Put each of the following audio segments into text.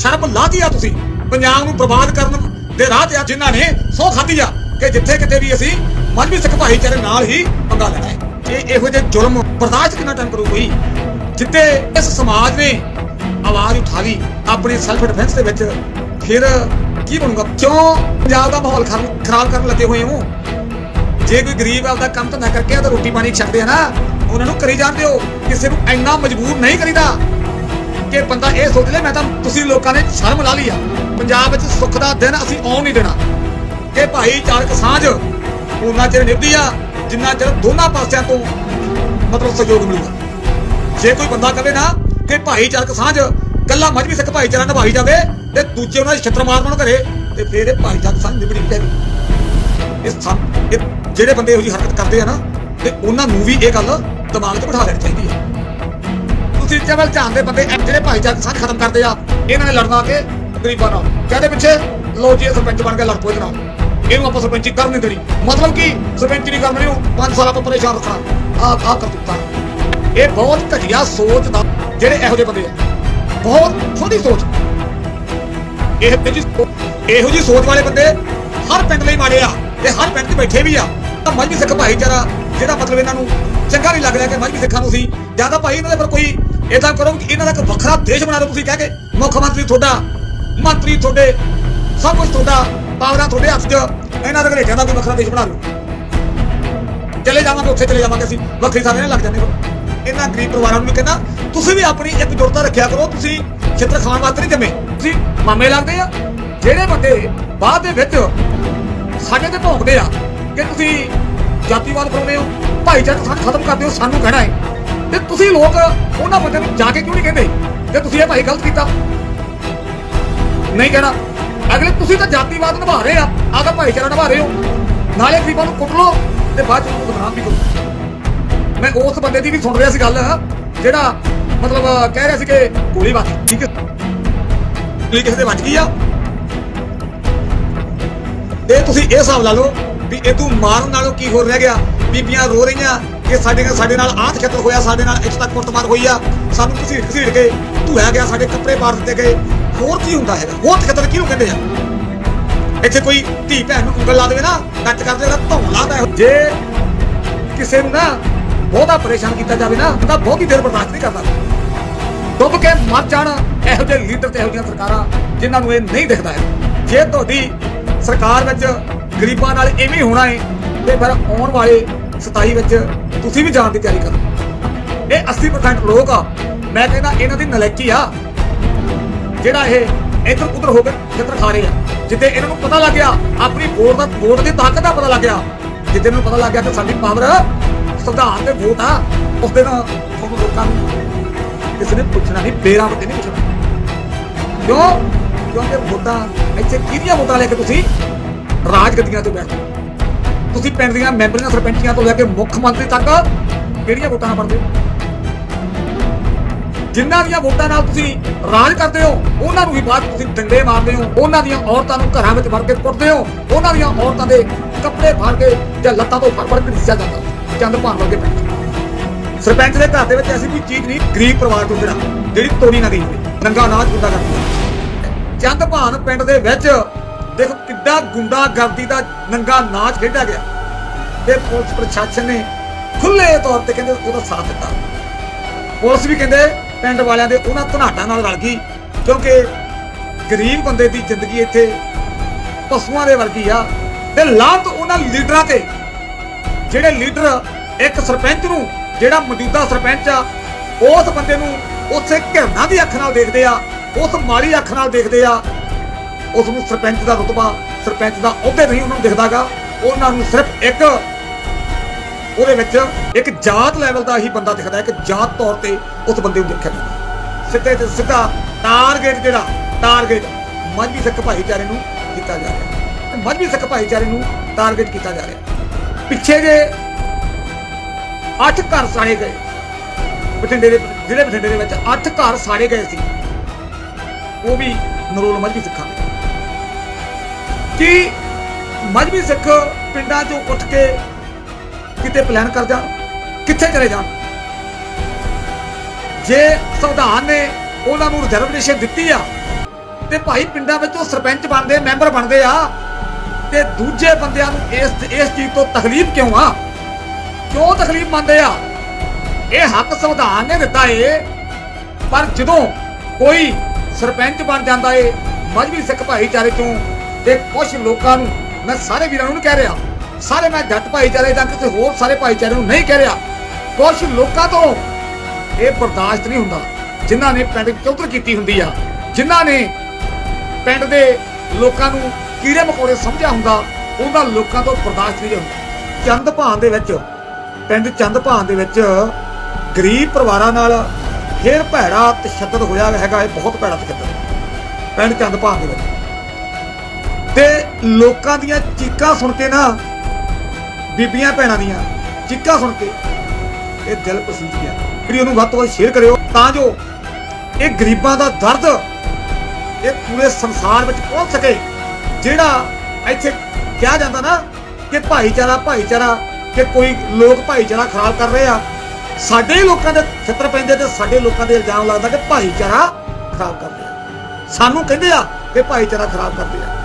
ਸ਼ਰਮ ਲਾਤੀ ਆ ਤੁਸੀਂ। ਪੰਜਾਬ ਨੂੰ ਬਰਬਾਦ ਕਰਨ ਦੇ ਰਾਹ ਤੇ ਆ ਜਿਨ੍ਹਾਂ ਨੇ ਸੋ ਖਾਧੀ ਆ ਕਿ ਜਿੱਥੇ ਕਿਤੇ ਵੀ ਅਸੀਂ ਮਜਬੀ ਸਿੱਖ ਭਾਈਚਾਰੇ ਨਾਲ ਹੀ ਪੰਗਾ ਲੈਣਾ ਹੈ। ਇਹ ਇਹੋ ਜਿਹੇ ਜ਼ੁਲਮ ਬਰਦਾਸ਼ਤ ਕਿੰਨਾ ਟਾਈਮ ਕਰੂ ਕੋਈ ਜਿੱਤੇ ਇਸ ਸਮਾਜ ਨੇ ਆਵਾਜ਼ ਉਠਾ ਲਈ, ਆਪਣੇ ਸੈਲਫ ਡਿਫੈਂਸ ਦੇ ਵਿੱਚ, ਫਿਰ ਕੀ ਬਣੂਗਾ? ਕਿਉਂ ਪੰਜਾਬ ਦਾ ਮਾਹੌਲ ਖਰ- ਖਰਾਬ ਕਰਨ ਲੱਗੇ ਹੋਏ ਹੋ? ਜੇ ਕੋਈ ਗਰੀਬ ਆਪਦਾ ਕੰਮ ਧੰਦਾ ਕਰਕੇ ਆ ਤਾਂ ਰੋਟੀ ਪਾਣੀ ਛੱਡਦੇ ਆ ਨਾ, ਉਹਨਾਂ ਨੂੰ ਕਰੀ ਜਾਂਦੇ ਹੋ ਕਿਸੇ ਨੂੰ ਇੰਨਾ ਮਜਬੂਰ ਨਹੀਂ ਕਰੀਦਾ। ਕਿ ਬੰਦਾ ਇਹ ਸੋਚ ਲੈ, ਮੈਂ ਤਾਂ ਤੁਸੀਂ ਲੋਕਾਂ ਨੇ ਸ਼ਰਮ ਲਾ ਲਈ ਆ। ਪੰਜਾਬ ਵਿੱਚ ਸੁੱਖ ਦਾ ਦਿਨ ਅਸੀਂ ਆਉਣ ਨਹੀਂ ਦੇਣਾ। ਕਿ ਭਾਈਚਾਰਕ ਸਾਂਝ ਉਹਨਾਂ ਚਿਰ ਨਿਭਦੀ ਆ, ਜਿੰਨਾ ਚਿਰ ਦੋਨਾਂ ਪਾਸਿਆਂ ਤੋਂ ਮਤਲਬ ਸਹਿਯੋਗ ਮਿਲੂਗਾ। ਜੇ ਕੋਈ ਬੰਦਾ ਕਵੇ ਨਾ ਕਿ ਭਾਈਚਾਰਕ ਸਾਂਝ, ਕੱਲਾ ਮਜਬੀ ਸਿੱਖ ਭਾਈਚਾਰਾ ਨਿਭਾਈ ਜਾਵੇ, ਤੇ ਦੂਜੇ ਉਹਨਾਂ ਦੇ ਛੱਤਰ ਮਾਰਨ ਨੂੰ ਕਰੇ ਤੇ ਫਿਰ ਇਹ ਭਾਈਚਾਰਕ ਸਾਂਝ ਨਿਭਣੀ ਨਹੀਂ ਚਾਹੀਦੀ ਇਹ ਸਭ ਜਿਹੜੇ ਬੰਦੇ ਇਹੋ ਜਿਹੀ ਹਰਕਤ ਕਰਦੇ ਆ ਨਾ, ਤੇ ਉਹਨਾਂ ਨੂੰ ਵੀ ਇਹ ਗੱਲ ਦਿਮਾਗ 'ਚ ਬਿਠਾ ਲੈਣੀ ਚਾਹੀਦੀ ਹੈ ਚੀਜ਼ਾਂ ਵੱਲ ਚਵਲ ਦੇ ਬੰਦੇ ਜਿਹੜੇ ਭਾਈਚਾਰਕ ਸਾਂਝ ਖਤਮ ਕਰਦੇ ਆ, ਇਹਨਾਂ ਨੇ ਲੜਨਾ ਕੇ ਗਰੀਬਾਂ ਨਾਲ। ਕਹਦੇ ਪਿੱਛੇ ਲੋ ਜੀ ਇਹ ਸਰਪੰਚ ਬਣ ਕੇ ਲੜ ਪੋ ਇਹਦੇ ਇਹਨੂੰ ਆਪਾਂ ਸਰਪੰਚੀ ਕਰਨ ਨਹੀਂ ਦੇਣੀ। ਮਤਲਬ ਕਿ? ਸਰਪੰਚ ਨਹੀਂ ਕਰਨੀ ਉਹ 5 ਸਾਲ ਆਪਾਂ ਪਰੇਸ਼ਾਨ ਰੱਖਣਾ। ਆ ਆ ਕਰ ਦਿੱਤਾ। ਇਹ ਬਹੁਤ ਘਟੀਆ ਸੋਚ ਦਾ ਜਿਹੜੇ ਇਹੋ ਜਿਹੇ ਬੰਦੇ ਆ। ਬਹੁਤ ਛੋਟੀ ਸੋਚ। ਇਹ ਜੀ ਇਹੋ ਜੀ ਸੋਚ ਵਾਲੇ ਬੰਦੇ ਹਰ ਪਿੰਡ ਲਈ ਮਾੜੇ ਆ ਤੇ ਹਰ ਪਿੰਡ 'ਚ ਬੈਠੇ ਵੀ ਆ। ਤਾਂ ਮਜਬੀ ਸਿੱਖ ਭਾਈਚਾਰਾ, ਜਿਹੜਾ ਮਤਲਬ ਇਹਨਾਂ ਨੂੰ ਚੰਗਾ ਨਹੀਂ ਲੱਗ ਰਿਹਾ ਕਿ ਮਜਬੀ ਸਿੱਖਾਂ ਨੂੰ ਸੀ ਜਾਂ ਤਾਂ ਭਾਈ ਇਹਨਾਂ ਦੇ ਪਰ ਕੋਈ ਇਦਾਂ ਕਰੋ ਕਿ ਇਹਨਾਂ ਦਾ ਇੱਕ ਵੱਖਰਾ ਦੇਸ਼ ਬਣਾ ਦਿਓ, ਤੁਸੀਂ ਕਹਿ ਕੇ ਮੁੱਖ ਮੰਤਰੀ ਤੁਹਾਡਾ, ਮੰਤਰੀ ਤੁਹਾਡੇ, ਸਭ ਕੁਝ ਤੁਹਾਡਾ, ਪਾਵਰਾਂ ਤੁਹਾਡੇ ਹੱਥ 'ਚ, ਇਹਨਾਂ ਦੇ ਘਰੇਟਿਆਂ ਦਾ ਕੋਈ ਵੱਖਰਾ ਦੇਸ਼ ਬਣਾ ਲਓ ਚਲੇ ਜਾਵਾਂਗੇ, ਉੱਥੇ ਚਲੇ ਜਾਵਾਂਗੇ ਅਸੀਂ, ਵੱਖਰੀ ਥਾਂ 'ਤੇ ਲੱਗ ਜਾਂਦੇ ਇਹਨਾਂ ਗਰੀਬ ਪਰਿਵਾਰਾਂ ਨੂੰ ਵੀ ਕਹਿੰਦਾ, ਤੁਸੀਂ ਵੀ ਆਪਣੀ ਇੱਕ ਜੁੜਤਾ ਰੱਖਿਆ ਕਰੋ, ਤੁਸੀਂ ਛਿੱਤਰ ਖਾਣ ਵਾਸਤੇ ਨਹੀਂ ਜੰਮੇ। ਤੁਸੀਂ ਮਾਮੇ ਲੱਗਦੇ ਆ, ਜਿਹੜੇ ਬੰਦੇ ਬਾਅਦ ਦੇ ਵਿੱਚ ਸਾਡੇ ਤੇ ਭੌਂਕਦੇ ਆ ਕਿ ਤੁਸੀਂ ਜਾਤੀਵਾਦ ਫਲਾਉਂਦੇ ਹੋ, ਭਾਈਚਾਰਾ ਸਾਥ ਖਤਮ ਕਰਦੇ ਹੋ ਸਾਨੂੰ ਕਹਿਣਾ ਹੈ। ਤੇ ਤੁਸੀਂ ਲੋਕ ਉਹਨਾਂ ਬੰਦੇ ਨੂੰ ਜਾ ਕੇ ਕਿਉਂ ਨਹੀਂ ਕਹਿੰਦੇ? ਜੇ ਤੁਸੀਂ ਇਹ ਭਾਈ ਗਲਤ ਕੀਤਾ। ਨਹੀਂ ਕਹਿਣਾ। ਅਗਲੇ ਤੁਸੀਂ ਤਾਂ ਜਾਤੀਵਾਦ ਨਿਭਾ ਰਹੇ ਆ ਤਾਂ ਭਾਈਚਾਰਾ ਨਿਭਾ ਰਹੇ ਹੋ। ਨਾਲੇ ਗਰੀਬਾਂ ਨੂੰ ਕੁੱਟ ਲੋ ਤੇ ਬਾਅਦ ਚ ਉਹਨੂੰ ਬਦਨਾਮ ਵੀ ਕਰੋ। ਮੈਂ ਉਸ ਬੰਦੇ ਦੀ ਵੀ ਸੁਣ ਰਿਹਾ ਸੀ ਗੱਲ ਜਿਹੜਾ ਮਤਲਬ ਕਹਿ ਰਿਹਾ ਸੀ ਕਿ ਗੋਲੀ ਵੱਜ ਠੀਕ ਹੈ। ਗੋਲੀ ਕਿਸੇ ਦੇ ਵੱਜ ਗਈ ਆ? ਤੇ ਤੁਸੀਂ ਇਹ ਹਿਸਾਬ ਲਾ ਲਓ ਵੀ ਇਹ ਤੂੰ ਮਾਰਨ ਨਾਲੋਂ ਕੀ ਹੋਰ ਰਹਿ ਗਿਆ? ਬੀਬੀਆਂ ਰੋ ਰਹੀਆਂ ਕਿ ਸਾਡੇ ਨਾਲ ਸਾਡੇ ਨਾਲ ਆਹ ਖੇਤਰ ਹੋਇਆ, ਸਾਡੇ ਨਾਲ ਇੱਥੇ ਤੱਕ ਕੁੱਟਮਾਰ ਹੋਈ ਆ। ਸਾਨੂੰ ਘਸੀਟ ਘਸੀੜ ਕੇ ਧੂਆ ਗਿਆ, ਸਾਡੇ ਕੱਪੜੇ ਪਾੜ ਦਿੱਤੇ ਗਏ। ਹੋਰ ਕੀ ਹੁੰਦਾ ਹੈਗਾ? ਹੋਰ ਖੇਤਰ ਕਿਹਨੂੰ ਕਹਿੰਦੇ ਆ? ਇੱਥੇ ਕੋਈ ਧੀ ਭੈਣ ਨੂੰ ਉਂਗਲ ਲਾ ਦੇਵੇ ਨਾ ਟੱਚ ਕਰਦੇ ਉਹਦਾ ਧੌਣ ਲਾਦਾ ਜੇ ਕਿਸੇ ਨੂੰ ਨਾ ਬਹੁਤਾ ਪਰੇਸ਼ਾਨ ਕੀਤਾ ਜਾਵੇ ਨਾ, ਤਾਂ ਬਹੁਤੀ ਦੇਰ ਬਰਦਾਸ਼ਤ ਨਹੀਂ ਕਰਦਾ। ਡੁੱਬ ਕੇ ਮਰ ਜਾਣ ਇਹੋ ਜਿਹੇ ਲੀਡਰ ਤੇ ਇਹੋ ਜਿਹੀਆਂ ਸਰਕਾਰਾਂ ਜਿਨ੍ਹਾਂ ਨੂੰ ਇਹ ਨਹੀਂ ਦਿਖਦਾ ਹੈ। ਜੇ ਤੁਹਾਡੀ ਸਰਕਾਰ ਵਿੱਚ ਗਰੀਬਾਂ ਨਾਲ ਐਵੇਂ ਹੋਣਾ ਹੈ, ਤੇ ਫਿਰ ਆਉਣ ਵਾਲੇ 27 ਵਿੱਚ ਤੁਸੀਂ ਵੀ ਜਾਣ ਦੀ ਤਿਆਰੀ ਕਰੋ। ਇਹ 80% ਲੋਕ ਆ। ਮੈਂ ਕਹਿੰਦਾ ਇਹਨਾਂ ਦੀ ਨਲਾਇਕੀ ਆ। ਜਿਹੜਾ ਇਹ ਇੱਧਰ ਉੱਧਰ ਹੋ ਕੇ ਖੇਤਰ ਖਾ ਰਹੇ ਆ। ਜਿੱਦੇ ਇਹਨਾਂ ਨੂੰ ਪਤਾ ਲੱਗ ਗਿਆ, ਆਪਣੀ ਵੋਟ ਦਾ ਵੋਟ ਦੀ ਤਾਕਤ ਦਾ ਪਤਾ ਲੱਗ ਗਿਆ। ਜਿੱਦੇ ਇਹਨਾਂ ਨੂੰ ਪਤਾ ਲੱਗ ਗਿਆ ਕਿ ਸਾਡੀ ਪਾਵਰ ਸੰਵਿਧਾਨ ਤੇ ਵੋਟ ਆ, ਉਸ ਦਿਨ ਤੁਹਾਨੂੰ ਲੋਕਾਂ ਨੂੰ ਕਿਸੇ ਨੇ ਪੁੱਛਣਾ ਨਹੀਂ, ਬੇਰਾਂ ਤੇ ਨਹੀਂ ਪੁੱਛਣਾ। ਕਿਉਂ? ਕਿਉਂਕਿ ਵੋਟਾਂ ਇੱਥੇ ਕਿਹਦੀਆਂ ਵੋਟਾਂ ਲੈ ਕੇ ਤੁਸੀਂ ਰਾਜ ਗੱਦੀਆਂ ਤੇ ਬੈਠਦੇ ਤੁਸੀਂ ਪਿੰਡ ਦੀਆਂ ਮੈਂਬਰੀਆਂ ਸਰਪੰਚੀਆਂ ਤੋਂ ਲੈ ਕੇ ਮੁੱਖ ਮੰਤਰੀ ਤੱਕ ਕਿਹੜੀਆਂ ਵੋਟਾਂ ਨਾਲ ਪੜਦੇ ਹੋ? ਜਿਨ੍ਹਾਂ ਦੀਆਂ ਵੋਟਾਂ ਨਾਲ ਤੁਸੀਂ ਰਾਜ ਕਰਦੇ ਹੋ, ਉਹਨਾਂ ਨੂੰ ਹੀ ਬਾਅਦ ਤੁਸੀਂ ਡੰਡੇ ਮਾਰਦੇ ਹੋ, ਉਹਨਾਂ ਦੀਆਂ ਔਰਤਾਂ ਨੂੰ ਘਰਾਂ ਵਿੱਚ ਵੜ ਕੇ ਕੁੱਟਦੇ ਹੋ, ਉਹਨਾਂ ਦੀਆਂ ਔਰਤਾਂ ਦੇ ਕੱਪੜੇ ਫਾੜ ਕੇ ਜਾਂ ਲੱਤਾਂ ਤੋਂ ਫੜ ਫੜ ਕੇ ਦਿੱਸਿਆ ਜਾਂਦਾ। ਚੰਦ ਭਾਨ ਵਰਗੇ ਪਿੰਡ ਸਰਪੰਚ ਦੇ ਘਰ ਦੇ ਵਿੱਚ ਐਸੀ ਕੋਈ ਚੀਜ਼ ਨਹੀਂ, ਗਰੀਬ ਪਰਿਵਾਰ ਤੋਂ ਜਿਹੜਾ ਜਿਹੜੀ ਤੋੜੀ ਨਾ ਗਈ ਹੋਵੇ, ਨੰਗਾ ਨਾਚ ਗੁੰਡਾ ਕਰਦੀ ਚੰਦ ਭਾਨ ਪਿੰਡ ਦੇ ਵਿੱਚ ਦੇਖੋ ਕਿੱਦਾਂ ਗੁੰਡਾਗਰਦੀ ਦਾ ਨੰਗਾ ਨਾਚ ਖੇਡਿਆ ਗਿਆ। ਤੇ ਪੁਲਿਸ ਪ੍ਰਸ਼ਾਸਨ ਨੇ ਖੁੱਲੇ ਤੌਰ ਤੇ ਕਹਿੰਦੇ ਉਹਦਾ ਸਾਥ ਦਿੱਤਾ। ਪੁਲਿਸ ਵੀ ਕਹਿੰਦੇ ਪਿੰਡ ਵਾਲਿਆਂ ਦੇ ਉਹਨਾਂ ਧਨਾਟਾਂ ਨਾਲ ਰਲ ਗਈ, ਕਿਉਂਕਿ ਗਰੀਬ ਬੰਦੇ ਦੀ ਜ਼ਿੰਦਗੀ ਇੱਥੇ ਪਸ਼ੂਆਂ ਦੇ ਵਰਗੀ ਆ। ਤੇ ਲਾਂਤ ਉਹਨਾਂ ਲੀਡਰਾਂ ਤੇ, ਜਿਹੜੇ ਲੀਡਰ ਇੱਕ ਸਰਪੰਚ ਨੂੰ, ਜਿਹੜਾ ਮੌਜੂਦਾ ਸਰਪੰਚ ਆ, ਉਸ ਬੰਦੇ ਨੂੰ ਉਸੇ ਘਿਰਨਾ ਦੀ ਅੱਖ ਨਾਲ ਦੇਖਦੇ ਆ, ਉਸ ਮਾੜੀ ਅੱਖ ਨਾਲ ਦੇਖਦੇ ਆ। ਉਸ ਨੂੰ ਸਰਪੰਚ ਦਾ ਰੁਤਬਾ, ਸਰਪੰਚ ਦਾ ਅਹੁਦੇ ਨਹੀਂ ਉਹਨਾਂ ਨੂੰ ਦਿਖਦਾਗਾ। ਉਹਨਾਂ ਨੂੰ ਸਿਰਫ ਇੱਕ, ਉਹਦੇ ਵਿੱਚ ਇੱਕ ਜਾਤ ਲੈਵਲ ਦਾ ਹੀ ਬੰਦਾ ਦਿਖਦਾ ਹੈ ਕਿ ਜਾਤ ਤੌਰ ਤੇ ਉਸ ਬੰਦੇ ਨੂੰ ਦੇਖਿਆ ਜਾਂਦਾ ਸਿੱਧੇ ਤੇ ਸਿੱਧਾ ਟਾਰਗੇਟ ਜਿਹੜਾ ਟਾਰਗੇਟ ਮਜਬੀ ਸਿੱਖ ਭਾਈਚਾਰੇ ਨੂੰ ਕੀਤਾ ਜਾ ਰਿਹਾ ਹੈ। ਮਜਬੀ ਸਿੱਖ ਭਾਈਚਾਰੇ ਨੂੰ ਟਾਰਗੇਟ ਕੀਤਾ ਜਾ ਰਿਹਾ ਪਿੱਛੇ ਜੇ ਅੱਠ ਘਰ ਸਾੜੇ ਗਏ, ਬਠਿੰਡੇ ਦੇ, ਜ਼ਿਲ੍ਹੇ ਬਠਿੰਡੇ ਦੇ ਵਿੱਚ ਅੱਠ ਘਰ ਸਾੜੇ ਗਏ ਸੀ, ਉਹ ਵੀ ਨਰੋਲ ਮਜਬੀ ਸਿੱਖਾਂ ਦੇ। ਕਿ ਮਜਬੀ ਸਿੱਖ ਪਿੰਡਾਂ ਚੋਂ ਉੱਠ ਕੇ ਕਿਤੇ ਪਲਾਨ ਕਰ ਜਾਣ, ਕਿੱਥੇ ਚਲੇ ਜਾਣ। ਜੇ ਸੰਵਿਧਾਨ ਨੇ ਉਹਨਾਂ ਨੂੰ ਰਿਜ਼ਰਵੇਸ਼ਨ ਦਿੱਤੀ ਆ, ਤੇ ਭਾਈ ਪਿੰਡਾਂ ਵਿੱਚੋਂ ਸਰਪੰਚ ਬਣਦੇ, ਮੈਂਬਰ ਬਣਦੇ ਆ, ਤੇ ਦੂਜੇ ਬੰਦਿਆਂ ਨੂੰ ਇਸ ਇਸ ਚੀਜ਼ ਤੋਂ ਤਕਲੀਫ ਕਿਉਂ ਆ? ਕਿਉਂ ਤਕਲੀਫ ਮੰਨਦੇ ਆ? ਇਹ ਹੱਕ ਸੰਵਿਧਾਨ ਨੇ ਦਿੱਤਾ ਏ, ਪਰ ਜਦੋਂ ਕੋਈ ਸਰਪੰਚ ਬਣ ਜਾਂਦਾ ਏ ਮਜਬੀ ਸਿੱਖ ਭਾਈਚਾਰੇ ਤੋਂ ਤੇ ਕੁਝ ਲੋਕਾਂ ਨੂੰ ਮੈਂ ਸਾਰੇ ਵੀਰਾਂ ਨੂੰ ਨਹੀਂ ਕਹਿ ਰਿਹਾ। ਸਾਰੇ ਮੈਂ ਜੱਟ ਭਾਈਚਾਰੇ ਜਾਂ ਕਿਸੇ ਹੋਰ ਸਾਰੇ ਭਾਈਚਾਰੇ ਨੂੰ ਨਹੀਂ ਕਹਿ ਰਿਹਾ। ਕੁਝ ਲੋਕਾਂ ਤੋਂ ਇਹ ਬਰਦਾਸ਼ਤ ਨਹੀਂ ਹੁੰਦਾ, ਜਿਨ੍ਹਾਂ ਨੇ ਪਿੰਡ ਚੌਧਰ ਕੀਤੀ ਹੁੰਦੀ ਆ। ਜਿਨ੍ਹਾਂ ਨੇ ਪਿੰਡ ਦੇ ਲੋਕਾਂ ਨੂੰ ਕੀੜੇ ਮਕੌੜੇ ਸਮਝਿਆ ਹੁੰਦਾ, ਉਹਨਾਂ ਲੋਕਾਂ ਤੋਂ ਬਰਦਾਸ਼ਤ ਨਹੀਂ ਹੁੰਦਾ। ਚੰਦ ਭਾਨ ਦੇ ਵਿੱਚ, ਪਿੰਡ ਚੰਦ ਭਾਨ ਦੇ ਵਿੱਚ ਗਰੀਬ ਪਰਿਵਾਰਾਂ ਨਾਲ ਫੇਰ ਭੈੜਾ ਤਸ਼ੱਦਦ ਹੋਇਆ ਹੈਗਾ, ਇਹ ਬਹੁਤ ਭੈੜਾ ਤਸ਼ੱਦਦ ਪਿੰਡ ਚੰਦ ਭਾਨ ਦੇ ਵਿੱਚ। ਤੇ ਲੋਕਾਂ ਦੀਆਂ ਚੀਕਾਂ ਸੁਣ ਕੇ ਨਾ, ਬੀਬੀਆਂ ਭੈਣਾਂ ਦੀਆਂ ਚੀਕਾਂ ਸੁਣ ਕੇ ਇਹ ਦਿਲ ਪਸੀਜ ਗਿਆ। ਵੀਡੀਓ ਨੂੰ ਵੱਧ ਤੋਂ ਵੱਧ ਸ਼ੇਅਰ ਕਰਿਓ, ਤਾਂ ਜੋ ਇਹ ਗਰੀਬਾਂ ਦਾ ਦਰਦ, ਇਹ ਪੂਰੇ ਸੰਸਾਰ ਵਿੱਚ ਪਹੁੰਚ ਸਕੇ, ਜਿਹੜਾ ਇੱਥੇ ਕਿਹਾ ਜਾਂਦਾ ਨਾ ਕਿ ਭਾਈਚਾਰਾ ਭਾਈਚਾਰਾ, ਕਿ ਕੋਈ ਲੋਕ ਭਾਈਚਾਰਾ ਖਰਾਬ ਕਰ ਰਹੇ ਆ, ਸਾਡੇ ਲੋਕਾਂ ਦੇ ਛਿੱਤਰ ਪੈਂਦੇ ਤੇ ਸਾਡੇ ਲੋਕਾਂ ਦੇ ਇਲਜ਼ਾਮ ਲੱਗਦਾ ਕਿ ਭਾਈਚਾਰਾ ਖਰਾਬ ਕਰਦੇ ਆ। ਸਾਨੂੰ ਕਹਿੰਦੇ ਆ ਕਿ ਭਾਈਚਾਰਾ ਖਰਾਬ ਕਰਦੇ ਆ।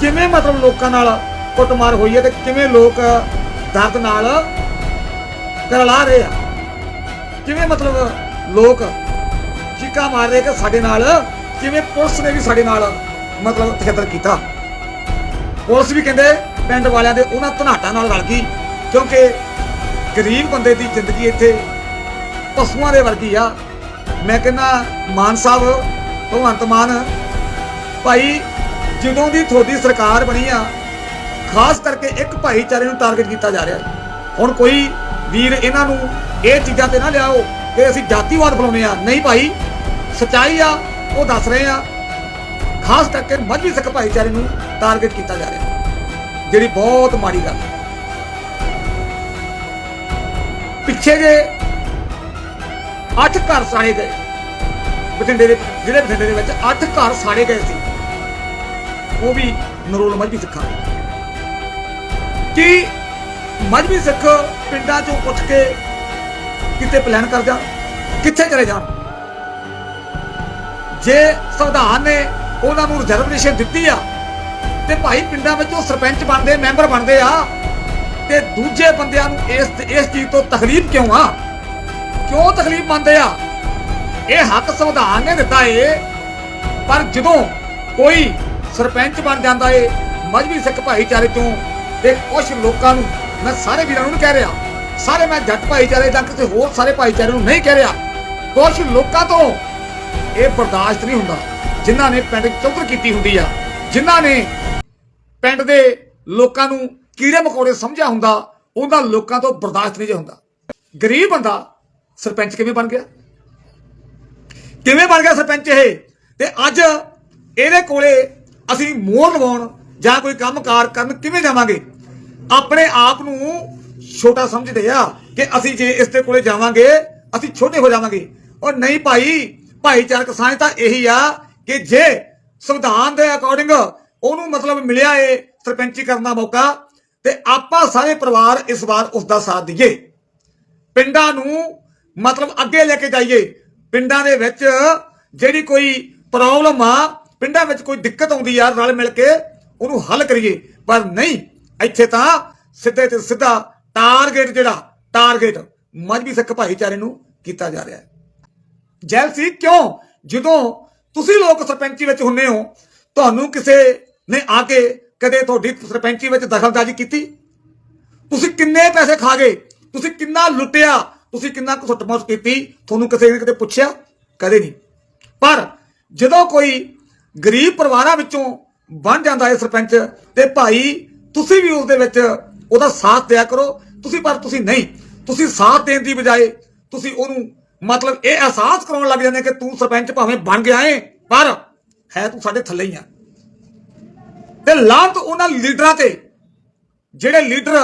ਕਿਵੇਂ ਮਤਲਬ ਲੋਕਾਂ ਨਾਲ ਕੁੱਟਮਾਰ ਹੋਈ ਹੈ ਤੇ ਕਿਵੇਂ ਲੋਕ ਦਰਦ ਨਾਲ ਕਰਲਾ ਰਹੇ ਆ? ਕਿਵੇਂ ਮਤਲਬ ਲੋਕ ਚੀਕਾ ਮਾਰ ਰਹੇ ਕਿ ਸਾਡੇ ਨਾਲ, ਕਿਵੇਂ ਪੁਲਿਸ ਨੇ ਵੀ ਸਾਡੇ ਨਾਲ ਮਤਲਬ ਤਕਦਰ ਕੀਤਾ? ਪੁਲਿਸ ਵੀ ਕਹਿੰਦੇ ਪਿੰਡ ਵਾਲਿਆਂ ਦੇ ਉਹਨਾਂ ਧਨਾਟਾਂ ਨਾਲ ਰਲ ਗਈ, ਕਿਉਂਕਿ ਗਰੀਬ ਬੰਦੇ ਦੀ ਜ਼ਿੰਦਗੀ ਇੱਥੇ ਪਸ਼ੂਆਂ ਦੇ ਵਰਗੀ ਆ। ਮੈਂ ਕਹਿੰਦਾ ਮਾਨ ਸਾਹਿਬ, ਭਗਵੰਤ ਮਾਨ, ਭਾਈ ਜਦੋਂ ਦੀ ਤੁਹਾਡੀ ਸਰਕਾਰ ਬਣੀ ਆ, ਖਾਸ ਕਰਕੇ ਇੱਕ ਭਾਈਚਾਰੇ ਨੂੰ ਟਾਰਗੇਟ ਕੀਤਾ ਜਾ ਰਿਹਾ ਹੁਣ ਕੋਈ ਵੀਰ ਇਹਨਾਂ ਨੂੰ ਇਹ ਚੀਜ਼ਾਂ ਤੇ ਨਾ ਲਿਆਓ ਕਿ ਅਸੀਂ ਜਾਤੀਵਾਦ ਫਲਾਉਂਦੇ ਆ ਨਹੀਂ ਭਾਈ, ਸਚਾਈ ਆ, ਉਹ ਦੱਸ ਰਹੇ ਆ। ਖਾਸ ਕਰਕੇ ਮਜਬੀ ਸਿੱਖ ਭਾਈਚਾਰੇ ਨੂੰ ਟਾਰਗੇਟ ਕੀਤਾ ਜਾ ਰਿਹਾ ਜਿਹੜੀ ਬਹੁਤ ਮਾੜੀ ਗੱਲ ਹੈ। ਪਿੱਛੇ ਜੇ ਅੱਠ ਘਰ ਸਾੜੇ ਗਏ, ਬਠਿੰਡੇ ਦੇ ਜ਼ਿਲ੍ਹੇ ਬਠਿੰਡੇ ਦੇ ਵਿੱਚ ਅੱਠ ਘਰ ਸਾੜੇ ਗਏ ਸੀ। ਉਹ ਵੀ ਨਰੋਲ ਮਜਬੀ ਸਿੱਖਾਂ ਦੇ। ਕਿ ਮਜਬੀ ਸਿੱਖ ਪਿੰਡਾਂ ਚੋਂ ਉੱਠ ਕੇ ਕਿਤੇ ਪਲਾਨ ਕਰ ਜਾਣ? ਕਿੱਥੇ ਚਲੇ ਜਾਣ? ਜੇ ਸੰਵਿਧਾਨ ਨੇ ਉਹਨਾਂ ਨੂੰ ਰਿਜ਼ਰਵੇਸ਼ਨ ਦਿੱਤੀ ਆ, ਤੇ ਭਾਈ ਪਿੰਡਾਂ ਵਿੱਚ ਉਹ ਸਰਪੰਚ ਬਣਦੇ, ਮੈਂਬਰ ਬਣਦੇ ਆ, ਤੇ ਦੂਜੇ ਬੰਦਿਆਂ ਨੂੰ ਇਸ ਇਸ ਚੀਜ਼ ਤੋਂ ਤਕਲੀਫ ਕਿਉਂ ਆ? ਕਿਉਂ ਤਕਲੀਫ ਮੰਨਦੇ ਆ? ਇਹ ਹੱਕ ਸੰਵਿਧਾਨ ਨੇ ਦਿੱਤਾ ਏ, ਪਰ ਜਦੋਂ ਕੋਈ ਸਰਪੰਚ ਬਣ ਜਾਂਦਾ ਏ, ਮਜਬੀ ਸਿੱਖ ਭਾਈਚਾਰੇ ਤੋਂ ਤੇ ਕੁਝ ਲੋਕਾਂ ਨੂੰ ਮੈਂ ਸਾਰੇ ਵੀਰਾਂ ਨੂੰ ਨਹੀਂ ਕਹਿ ਰਿਹਾ। ਸਾਰੇ ਮੈਂ ਜੱਟ ਭਾਈਚਾਰੇ ਜਾਂ ਕਿਸੇ ਹੋਰ ਸਾਰੇ ਭਾਈਚਾਰੇ ਨੂੰ ਨਹੀਂ ਕਹਿ ਰਿਹਾ। ਕੁਝ ਲੋਕਾਂ ਤੋਂ ਇਹ ਬਰਦਾਸ਼ਤ ਨਹੀਂ ਹੁੰਦਾ, ਜਿਨ੍ਹਾਂ ਨੇ ਪਿੰਡ ਚੌਧਰ ਕੀਤੀ ਹੁੰਦੀ ਆ, ਜਿਨ੍ਹਾਂ ਨੇ ਪਿੰਡ ਦੇ ਲੋਕਾਂ ਨੂੰ ਕੀੜੇ ਮਕੌੜੇ ਸਮਝਿਆ ਹੁੰਦਾ, ਉਹਨਾਂ ਲੋਕਾਂ ਤੋਂ ਬਰਦਾਸ਼ਤ ਨਹੀਂ ਜੇ ਹੁੰਦਾ। ਗਰੀਬ ਬੰਦਾ ਸਰਪੰਚ ਕਿਵੇਂ ਬਣ ਗਿਆ? ਕਿਵੇਂ ਬਣ ਗਿਆ ਸਰਪੰਚ ਇਹ? ਤੇ ਅੱਜ ਇਹਦੇ ਕੋਲੇ ਅਸੀਂ ਮੋਹਰ ਲਵਾਉਣ, ਜਾਂ ਕੋਈ ਕੰਮਕਾਰ ਕਰਨ, ਕਿਵੇਂ ਜਾਵਾਂਗੇ? ਆਪਣੇ ਆਪ ਨੂੰ ਛੋਟਾ ਸਮਝਦੇ ਆ ਕਿ ਅਸੀਂ ਜੇ ਇਸ ਦੇ ਕੋਲੇ ਜਾਵਾਂਗੇ, ਅਸੀਂ ਛੋਟੇ ਹੋ ਜਾਵਾਂਗੇ। ਔਰ ਨਹੀਂ ਭਾਈ, ਭਾਈਚਾਰਕ ਸਾਂਝ ਤਾਂ ਇਹੀ ਆ ਕਿ ਜੇ ਸੰਵਿਧਾਨ ਦੇ ਅਕੋਰਡਿੰਗ ਉਹਨੂੰ ਮਤਲਬ ਮਿਲਿਆ ਏ ਸਰਪੰਚੀ ਕਰਨ ਦਾ ਮੌਕਾ, ਤੇ ਆਪਾਂ ਸਾਰੇ ਪਰਿਵਾਰ ਇਸ ਵਾਰ ਉਸ ਦਾ ਸਾਥ ਦਈਏ। ਪਿੰਡਾਂ ਨੂੰ ਮਤਲਬ ਅੱਗੇ ਲੈ ਕੇ ਜਾਈਏ। ਪਿੰਡਾਂ ਦੇ ਵਿੱਚ ਜਿਹੜੀ ਕੋਈ ਪ੍ਰੋਬਲਮ ਆ ਪਿੰਡਾਂ ਵਿੱਚ ਕੋਈ ਦਿੱਕਤ ਆਉਂਦੀ ਆ ਰਲ ਮਿਲ ਕੇ, ਉਹਨੂੰ ਹੱਲ ਕਰੀਏ। ਪਰ ਨਹੀਂ, ਇੱਥੇ ਤਾਂ ਸਿੱਧੇ ਤੇ ਸਿੱਧਾ ਟਾਰਗੇਟ ਜਿਹੜਾ ਟਾਰਗੇਟ ਮਜਬੀ ਸਿੱਖ ਭਾਈਚਾਰੇ ਨੂੰ ਕੀਤਾ ਜਾ ਰਿਹਾ ਹੈ। ਜੈਲ ਸੀ ਕਿਉਂ? ਜਦੋਂ ਤੁਸੀਂ ਲੋਕ ਸਰਪੰਚੀ ਵਿੱਚ ਹੁੰਨੇ ਹੋ, ਤੁਹਾਨੂੰ ਕਿਸੇ ਨੇ ਆ ਕੇ ਕਦੇ ਤੁਹਾਡੀ ਸਰਪੰਚੀ ਵਿੱਚ ਦਖਲਅੰਦਾਜ਼ੀ ਕੀਤੀ? ਤੁਸੀਂ ਕਿੰਨੇ ਪੈਸੇ ਖਾ ਗਏ? ਤੁਸੀਂ ਕਿੰਨਾ ਲੁੱਟਿਆ? ਤੁਸੀਂ ਕਿੰਨਾ ਕੁ ਕੀਤੀ? ਤੁਹਾਨੂੰ ਕਿਸੇ ਨੇ ਕਦੇ ਪੁੱਛਿਆ? ਕਦੇ ਨਹੀਂ। ਪਰ ਜਦੋਂ ਕੋਈ ਗਰੀਬ ਪਰਿਵਾਰਾਂ ਵਿੱਚੋਂ ਬਣ ਜਾਂਦਾ ਹੈ ਸਰਪੰਚ ਤੇ ਭਾਈ, ਤੁਸੀਂ ਵੀ ਉਸ ਦੇ ਵਿੱਚ ਉਹਦਾ ਸਾਥ ਦਿਆ ਕਰੋ। ਤੁਸੀਂ ਪਰ ਤੁਸੀਂ ਨਹੀਂ। ਤੁਸੀਂ ਸਾਥ ਦੇਣ ਦੀ ਬਜਾਏ ਤੁਸੀਂ ਉਹਨੂੰ ਮਤਲਬ ਇਹ ਅਹਿਸਾਸ ਕਰਾਉਣ ਲੱਗ ਜਾਂਦੇ ਕਿ ਤੂੰ ਸਰਪੰਚ ਭਾਵੇਂ ਬਣ ਗਿਆ ਏ, ਪਰ ਹੈ ਤੂੰ ਸਾਡੇ ਥੱਲੇ ਹੀ ਆ। ਤੇ ਲਾਂਤ ਉਹਨਾਂ ਲੀਡਰਾਂ ਤੇ, ਜਿਹੜੇ ਲੀਡਰ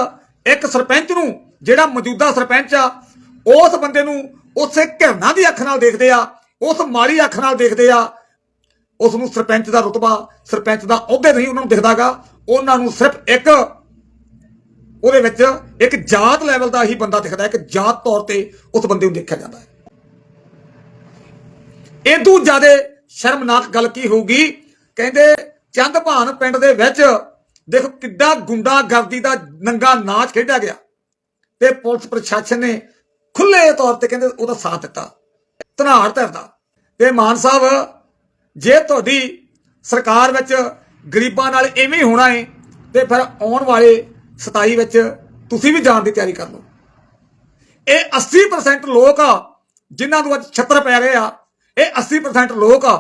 ਇੱਕ ਸਰਪੰਚ ਨੂੰ, ਜਿਹੜਾ ਮੌਜੂਦਾ ਸਰਪੰਚ ਆ, ਉਸ ਬੰਦੇ ਨੂੰ ਉਸੇ ਘਿਰਨਾ ਦੀ ਅੱਖ ਨਾਲ ਦੇਖਦੇ ਆ, ਉਸ ਮਾੜੀ ਅੱਖ ਨਾਲ ਦੇਖਦੇ ਆ ਉਸ ਨੂੰ ਸਰਪੰਚ ਦਾ ਰੁਤਬਾ, ਸਰਪੰਚ ਦਾ ਅਹੁਦੇ ਨਹੀਂ ਉਹਨਾਂ ਨੂੰ ਦਿਖਦਾਗਾ। ਉਹਨਾਂ ਨੂੰ ਸਿਰਫ ਇੱਕ, ਉਹਦੇ ਵਿੱਚ ਇੱਕ ਜਾਤ ਲੈਵਲ ਦਾ ਹੀ ਬੰਦਾ ਦਿਖਦਾ ਹੈ ਕਿ ਜਾਤ ਤੌਰ ਤੇ ਉਸ ਬੰਦੇ ਨੂੰ ਦੇਖਿਆ ਜਾਂਦਾ ਹੈ। ਇਹ ਤੋਂ ਜ਼ਿਆਦਾ ਸ਼ਰਮਨਾਕ ਗੱਲ ਕੀ ਹੋਊਗੀ? ਕਹਿੰਦੇ ਚੰਦਭਾਨ ਪਿੰਡ ਦੇ ਵਿੱਚ ਦੇਖੋ ਕਿੱਡਾ ਗੁੰਡਾਗਰਦੀ ਦਾ ਨੰਗਾ ਨਾਚ ਖੇਡਿਆ ਗਿਆ। ਤੇ ਪੁਲਿਸ ਪ੍ਰਸ਼ਾਸਨ ਨੇ ਖੁੱਲੇ ਤੌਰ ਤੇ ਕਹਿੰਦੇ ਉਹਦਾ ਸਾਥ ਦਿੱਤਾ, ਧਨਾੜ ਧਰਦਾ। ਤੇ ਮਾਨ ਸਾਹਿਬ ਜੇ ਤੁਹਾਡੀ ਸਰਕਾਰ ਵਿੱਚ ਗਰੀਬਾਂ ਨਾਲ ਐਵੇਂ ਹੋਣਾ ਹੈ ਤੇ ਫਿਰ ਆਉਣ ਵਾਲੇ 27 ਵਿੱਚ ਤੁਸੀਂ ਵੀ ਜਾਣ ਦੀ ਤਿਆਰੀ ਕਰ ਲਓ। ਇਹ 80% ਲੋਕ ਆ, ਜਿਨ੍ਹਾਂ ਨੂੰ ਅੱਜ ਛੱਤਰ ਪੈ ਰਹੇ ਆ, ਇਹ 80% ਲੋਕ ਆ।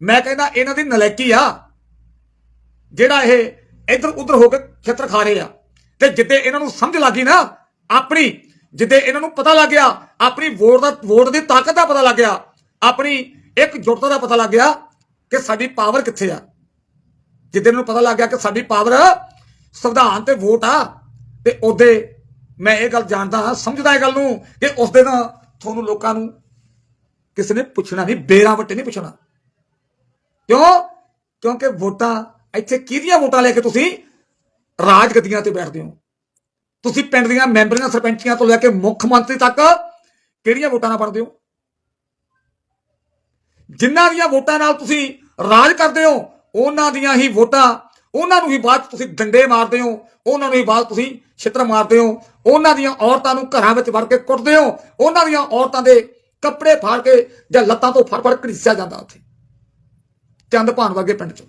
ਮੈਂ ਕਹਿੰਦਾ ਇਹਨਾਂ ਦੀ ਨਲਾਇਕੀ ਆ, ਜਿਹੜਾ ਇਹ ਇੱਧਰ ਉੱਧਰ ਹੋ ਕੇ ਛੱਤਰ ਖਾ ਰਹੇ ਆ। ਤੇ ਜਿੱਦੇ ਇਹਨਾਂ ਨੂੰ ਸਮਝ ਲੱਗੀ ਨਾ, ਆਪਣੀ, ਜਿੱਦੇ ਇਹਨਾਂ ਨੂੰ ਪਤਾ ਲੱਗ ਗਿਆ, ਆਪਣੀ ਵੋਟ ਦਾ, ਵੋਟ ਦੀ ਤਾਕਤ ਦਾ ਪਤਾ ਲੱਗ ਗਿਆ, ਆਪਣੀ ਇੱਕ ਜੁਟਤਾ ਦਾ ਪਤਾ ਲੱਗ ਗਿਆ ਕਿ ਸਾਡੀ ਪਾਵਰ ਕਿੱਥੇ ਆ? ਜਿੱਦੇ ਨੂੰ ਪਤਾ ਲੱਗ ਗਿਆ ਕਿ ਸਾਡੀ ਪਾਵਰ ਸੰਵਿਧਾਨ ਤੇ ਵੋਟ ਆ, ਤੇ ਉਹਦੇ ਮੈਂ ਇਹ ਗੱਲ ਜਾਣਦਾ ਹਾਂ, ਸਮਝਦਾ ਇਹ ਗੱਲ ਨੂੰ ਕਿ ਉਸ ਦਿਨ ਤੁਹਾਨੂੰ ਲੋਕਾਂ ਨੂੰ ਕਿਸੇ ਨੇ ਪੁੱਛਣਾ ਨਹੀਂ, ਬੇਰਾਂ ਵੱਟੇ ਨਹੀਂ ਪੁੱਛਣਾ। ਕਿਉਂ? ਕਿਉਂਕਿ ਵੋਟਾਂ, ਇੱਥੇ ਕਿਹਦੀਆਂ ਵੋਟਾਂ ਲੈ ਕੇ ਤੁਸੀਂ ਰਾਜ ਗੱਦੀਆਂ ਤੇ ਬੈਠਦੇ ਹੋ? ਤੁਸੀਂ ਪਿੰਡ ਦੀਆਂ ਮੈਂਬਰੀਆਂ ਸਰਪੰਚੀਆਂ ਤੋਂ ਲੈ ਕੇ ਮੁੱਖ ਮੰਤਰੀ ਤੱਕ ਕਿਹੜੀਆਂ ਵੋਟਾਂ ਨਾਲ ਬਣਦੇ ਹੋ? ਜਿਨ੍ਹਾਂ ਦੀਆਂ ਵੋਟਾਂ ਨਾਲ ਤੁਸੀਂ ਰਾਜ ਕਰਦੇ ਹੋ, ਉਹਨਾਂ ਦੀਆਂ ਹੀ ਵੋਟਾਂ, ਉਹਨਾਂ ਨੂੰ ਹੀ ਬਾਅਦ 'ਚ ਤੁਸੀਂ ਡੰਡੇ ਮਾਰਦੇ ਹੋ, ਉਹਨਾਂ ਨੂੰ ਹੀ ਬਾਅਦ ਤੁਸੀਂ ਛਿੱਤਰ ਮਾਰਦੇ ਹੋ, ਉਹਨਾਂ ਦੀਆਂ ਔਰਤਾਂ ਨੂੰ ਘਰਾਂ ਵਿੱਚ ਵੜ ਕੇ ਕੁੱਟਦੇ ਹੋ, ਉਹਨਾਂ ਦੀਆਂ ਔਰਤਾਂ ਦੇ ਕੱਪੜੇ ਫਾੜ ਕੇ ਜਾਂ ਲੱਤਾਂ ਤੋਂ ਫੜ ਫੜ ਘੜੀਸਿਆ ਜਾਂਦਾ ਉੱਥੇ। ਚੰਦ ਭਾਨ ਵਰਗੇ ਪਿੰਡ 'ਚ।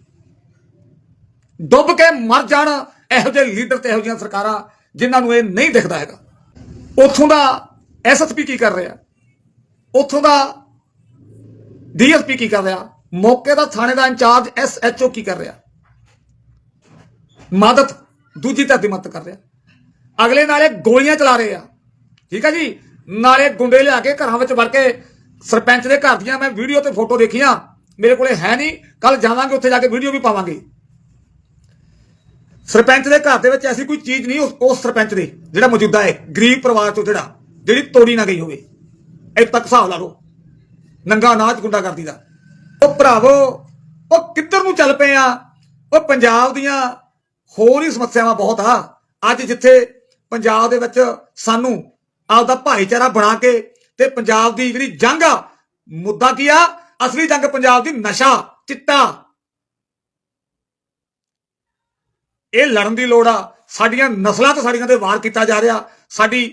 ਡੁੱਬ ਕੇ ਮਰ ਜਾਣ ਇਹੋ ਜਿਹੇ ਲੀਡਰ ਤੇ ਇਹੋ ਜਿਹੀਆਂ ਸਰਕਾਰਾਂ ਜਿਨ੍ਹਾਂ ਨੂੰ ਇਹ ਨਹੀਂ ਦਿਖਦਾ ਹੈਗਾ। ਉੱਥੋਂ ਦਾ ਐਸਐਸਪੀ ਕੀ ਕਰ ਰਿਹਾ? ਉੱਥੋਂ ਦਾ ਡੀਐਸਪੀ ਕੀ ਕਰ ਰਿਹਾ? ਮੌਕੇ ਦਾ ਥਾਣੇ ਦਾ ਇੰਚਾਰਜ ਐਸਐਚਓ ਕੀ ਕਰ ਰਿਹਾ? ਮਦਦ ਦੂਜੀ ਧਿਰ ਦੀ ਮਦਦ ਕਰ ਰਿਹਾ। ਅਗਲੇ ਨਾਲੇ ਗੋਲੀਆਂ ਚਲਾ ਰਹੇ ਆ। ਠੀਕ ਆ ਜੀ? ਨਾਲੇ ਗੁੰਡੇ ਲਿਆ ਕੇ ਘਰਾਂ ਵਿੱਚ ਵੜ ਕੇ ਸਰਪੰਚ ਦੇ ਘਰ ਦੀਆਂ ਮੈਂ ਵੀਡੀਓ ਤੇ ਫੋਟੋ ਦੇਖੀਆਂ। ਮੇਰੇ ਕੋਲੇ ਹੈ ਨਹੀਂ। ਕੱਲ ਜਾਵਾਂਗੇ, ਉੱਥੇ ਜਾ ਕੇ ਵੀਡੀਓ ਵੀ ਪਾਵਾਂਗੇ। ਸਰਪੰਚ ਦੇ ਘਰ ਦੇ ਵਿੱਚ ਐਸੀ ਕੋਈ ਚੀਜ਼ ਨਹੀਂ ਉਸ ਸਰਪੰਚ ਦੇ, ਜਿਹੜਾ ਮੌਜੂਦਾ ਹੈ, ਗਰੀਬ ਪਰਿਵਾਰ ਚੋਂ ਜਿਹੜਾ, ਜਿਹੜੀ ਤੋੜੀ ਨਾ ਗਈ ਹੋਵੇ। ਇੱਥੇ ਤੱਕ ਹਿਸਾਬ ਲਾ ਲਓ। ਨੰਗਾ ਨਾਚ ਗੁੰਡਾ ਕਰਦੀ ਦਾ। ਉਹ ਭਰਾਵੋ, ਉਹ ਕਿੱਧਰ ਨੂੰ ਚੱਲ ਪਏ ਆ? ਉਹ ਪੰਜਾਬ ਦੀਆਂ ਹੋਰ ਹੀ ਸਮੱਸਿਆਵਾਂ ਬਹੁਤ ਆ। ਅੱਜ ਜਿੱਥੇ ਪੰਜਾਬ ਦੇ ਵਿੱਚ ਸਾਨੂੰ ਆਪਦਾ ਭਾਈਚਾਰਾ ਬਣਾ ਕੇ ਤੇ ਪੰਜਾਬ ਦੀ ਜਿਹੜੀ ਜੰਗ ਆ, ਮੁੱਦਾ ਕੀ ਆ? ਅਸਲੀ ਜੰਗ ਪੰਜਾਬ ਦੀ ਨਸ਼ਾ, ਚਿੱਟਾ। ਇਹ ਲੜਨ ਦੀ ਲੋੜ ਆ। ਸਾਡੀਆਂ ਨਸਲਾਂ ਤੇ ਸਾਡੀਆਂ ਤੇ ਵਾਰ ਕੀਤਾ ਜਾ ਰਿਹਾ। ਸਾਡੀ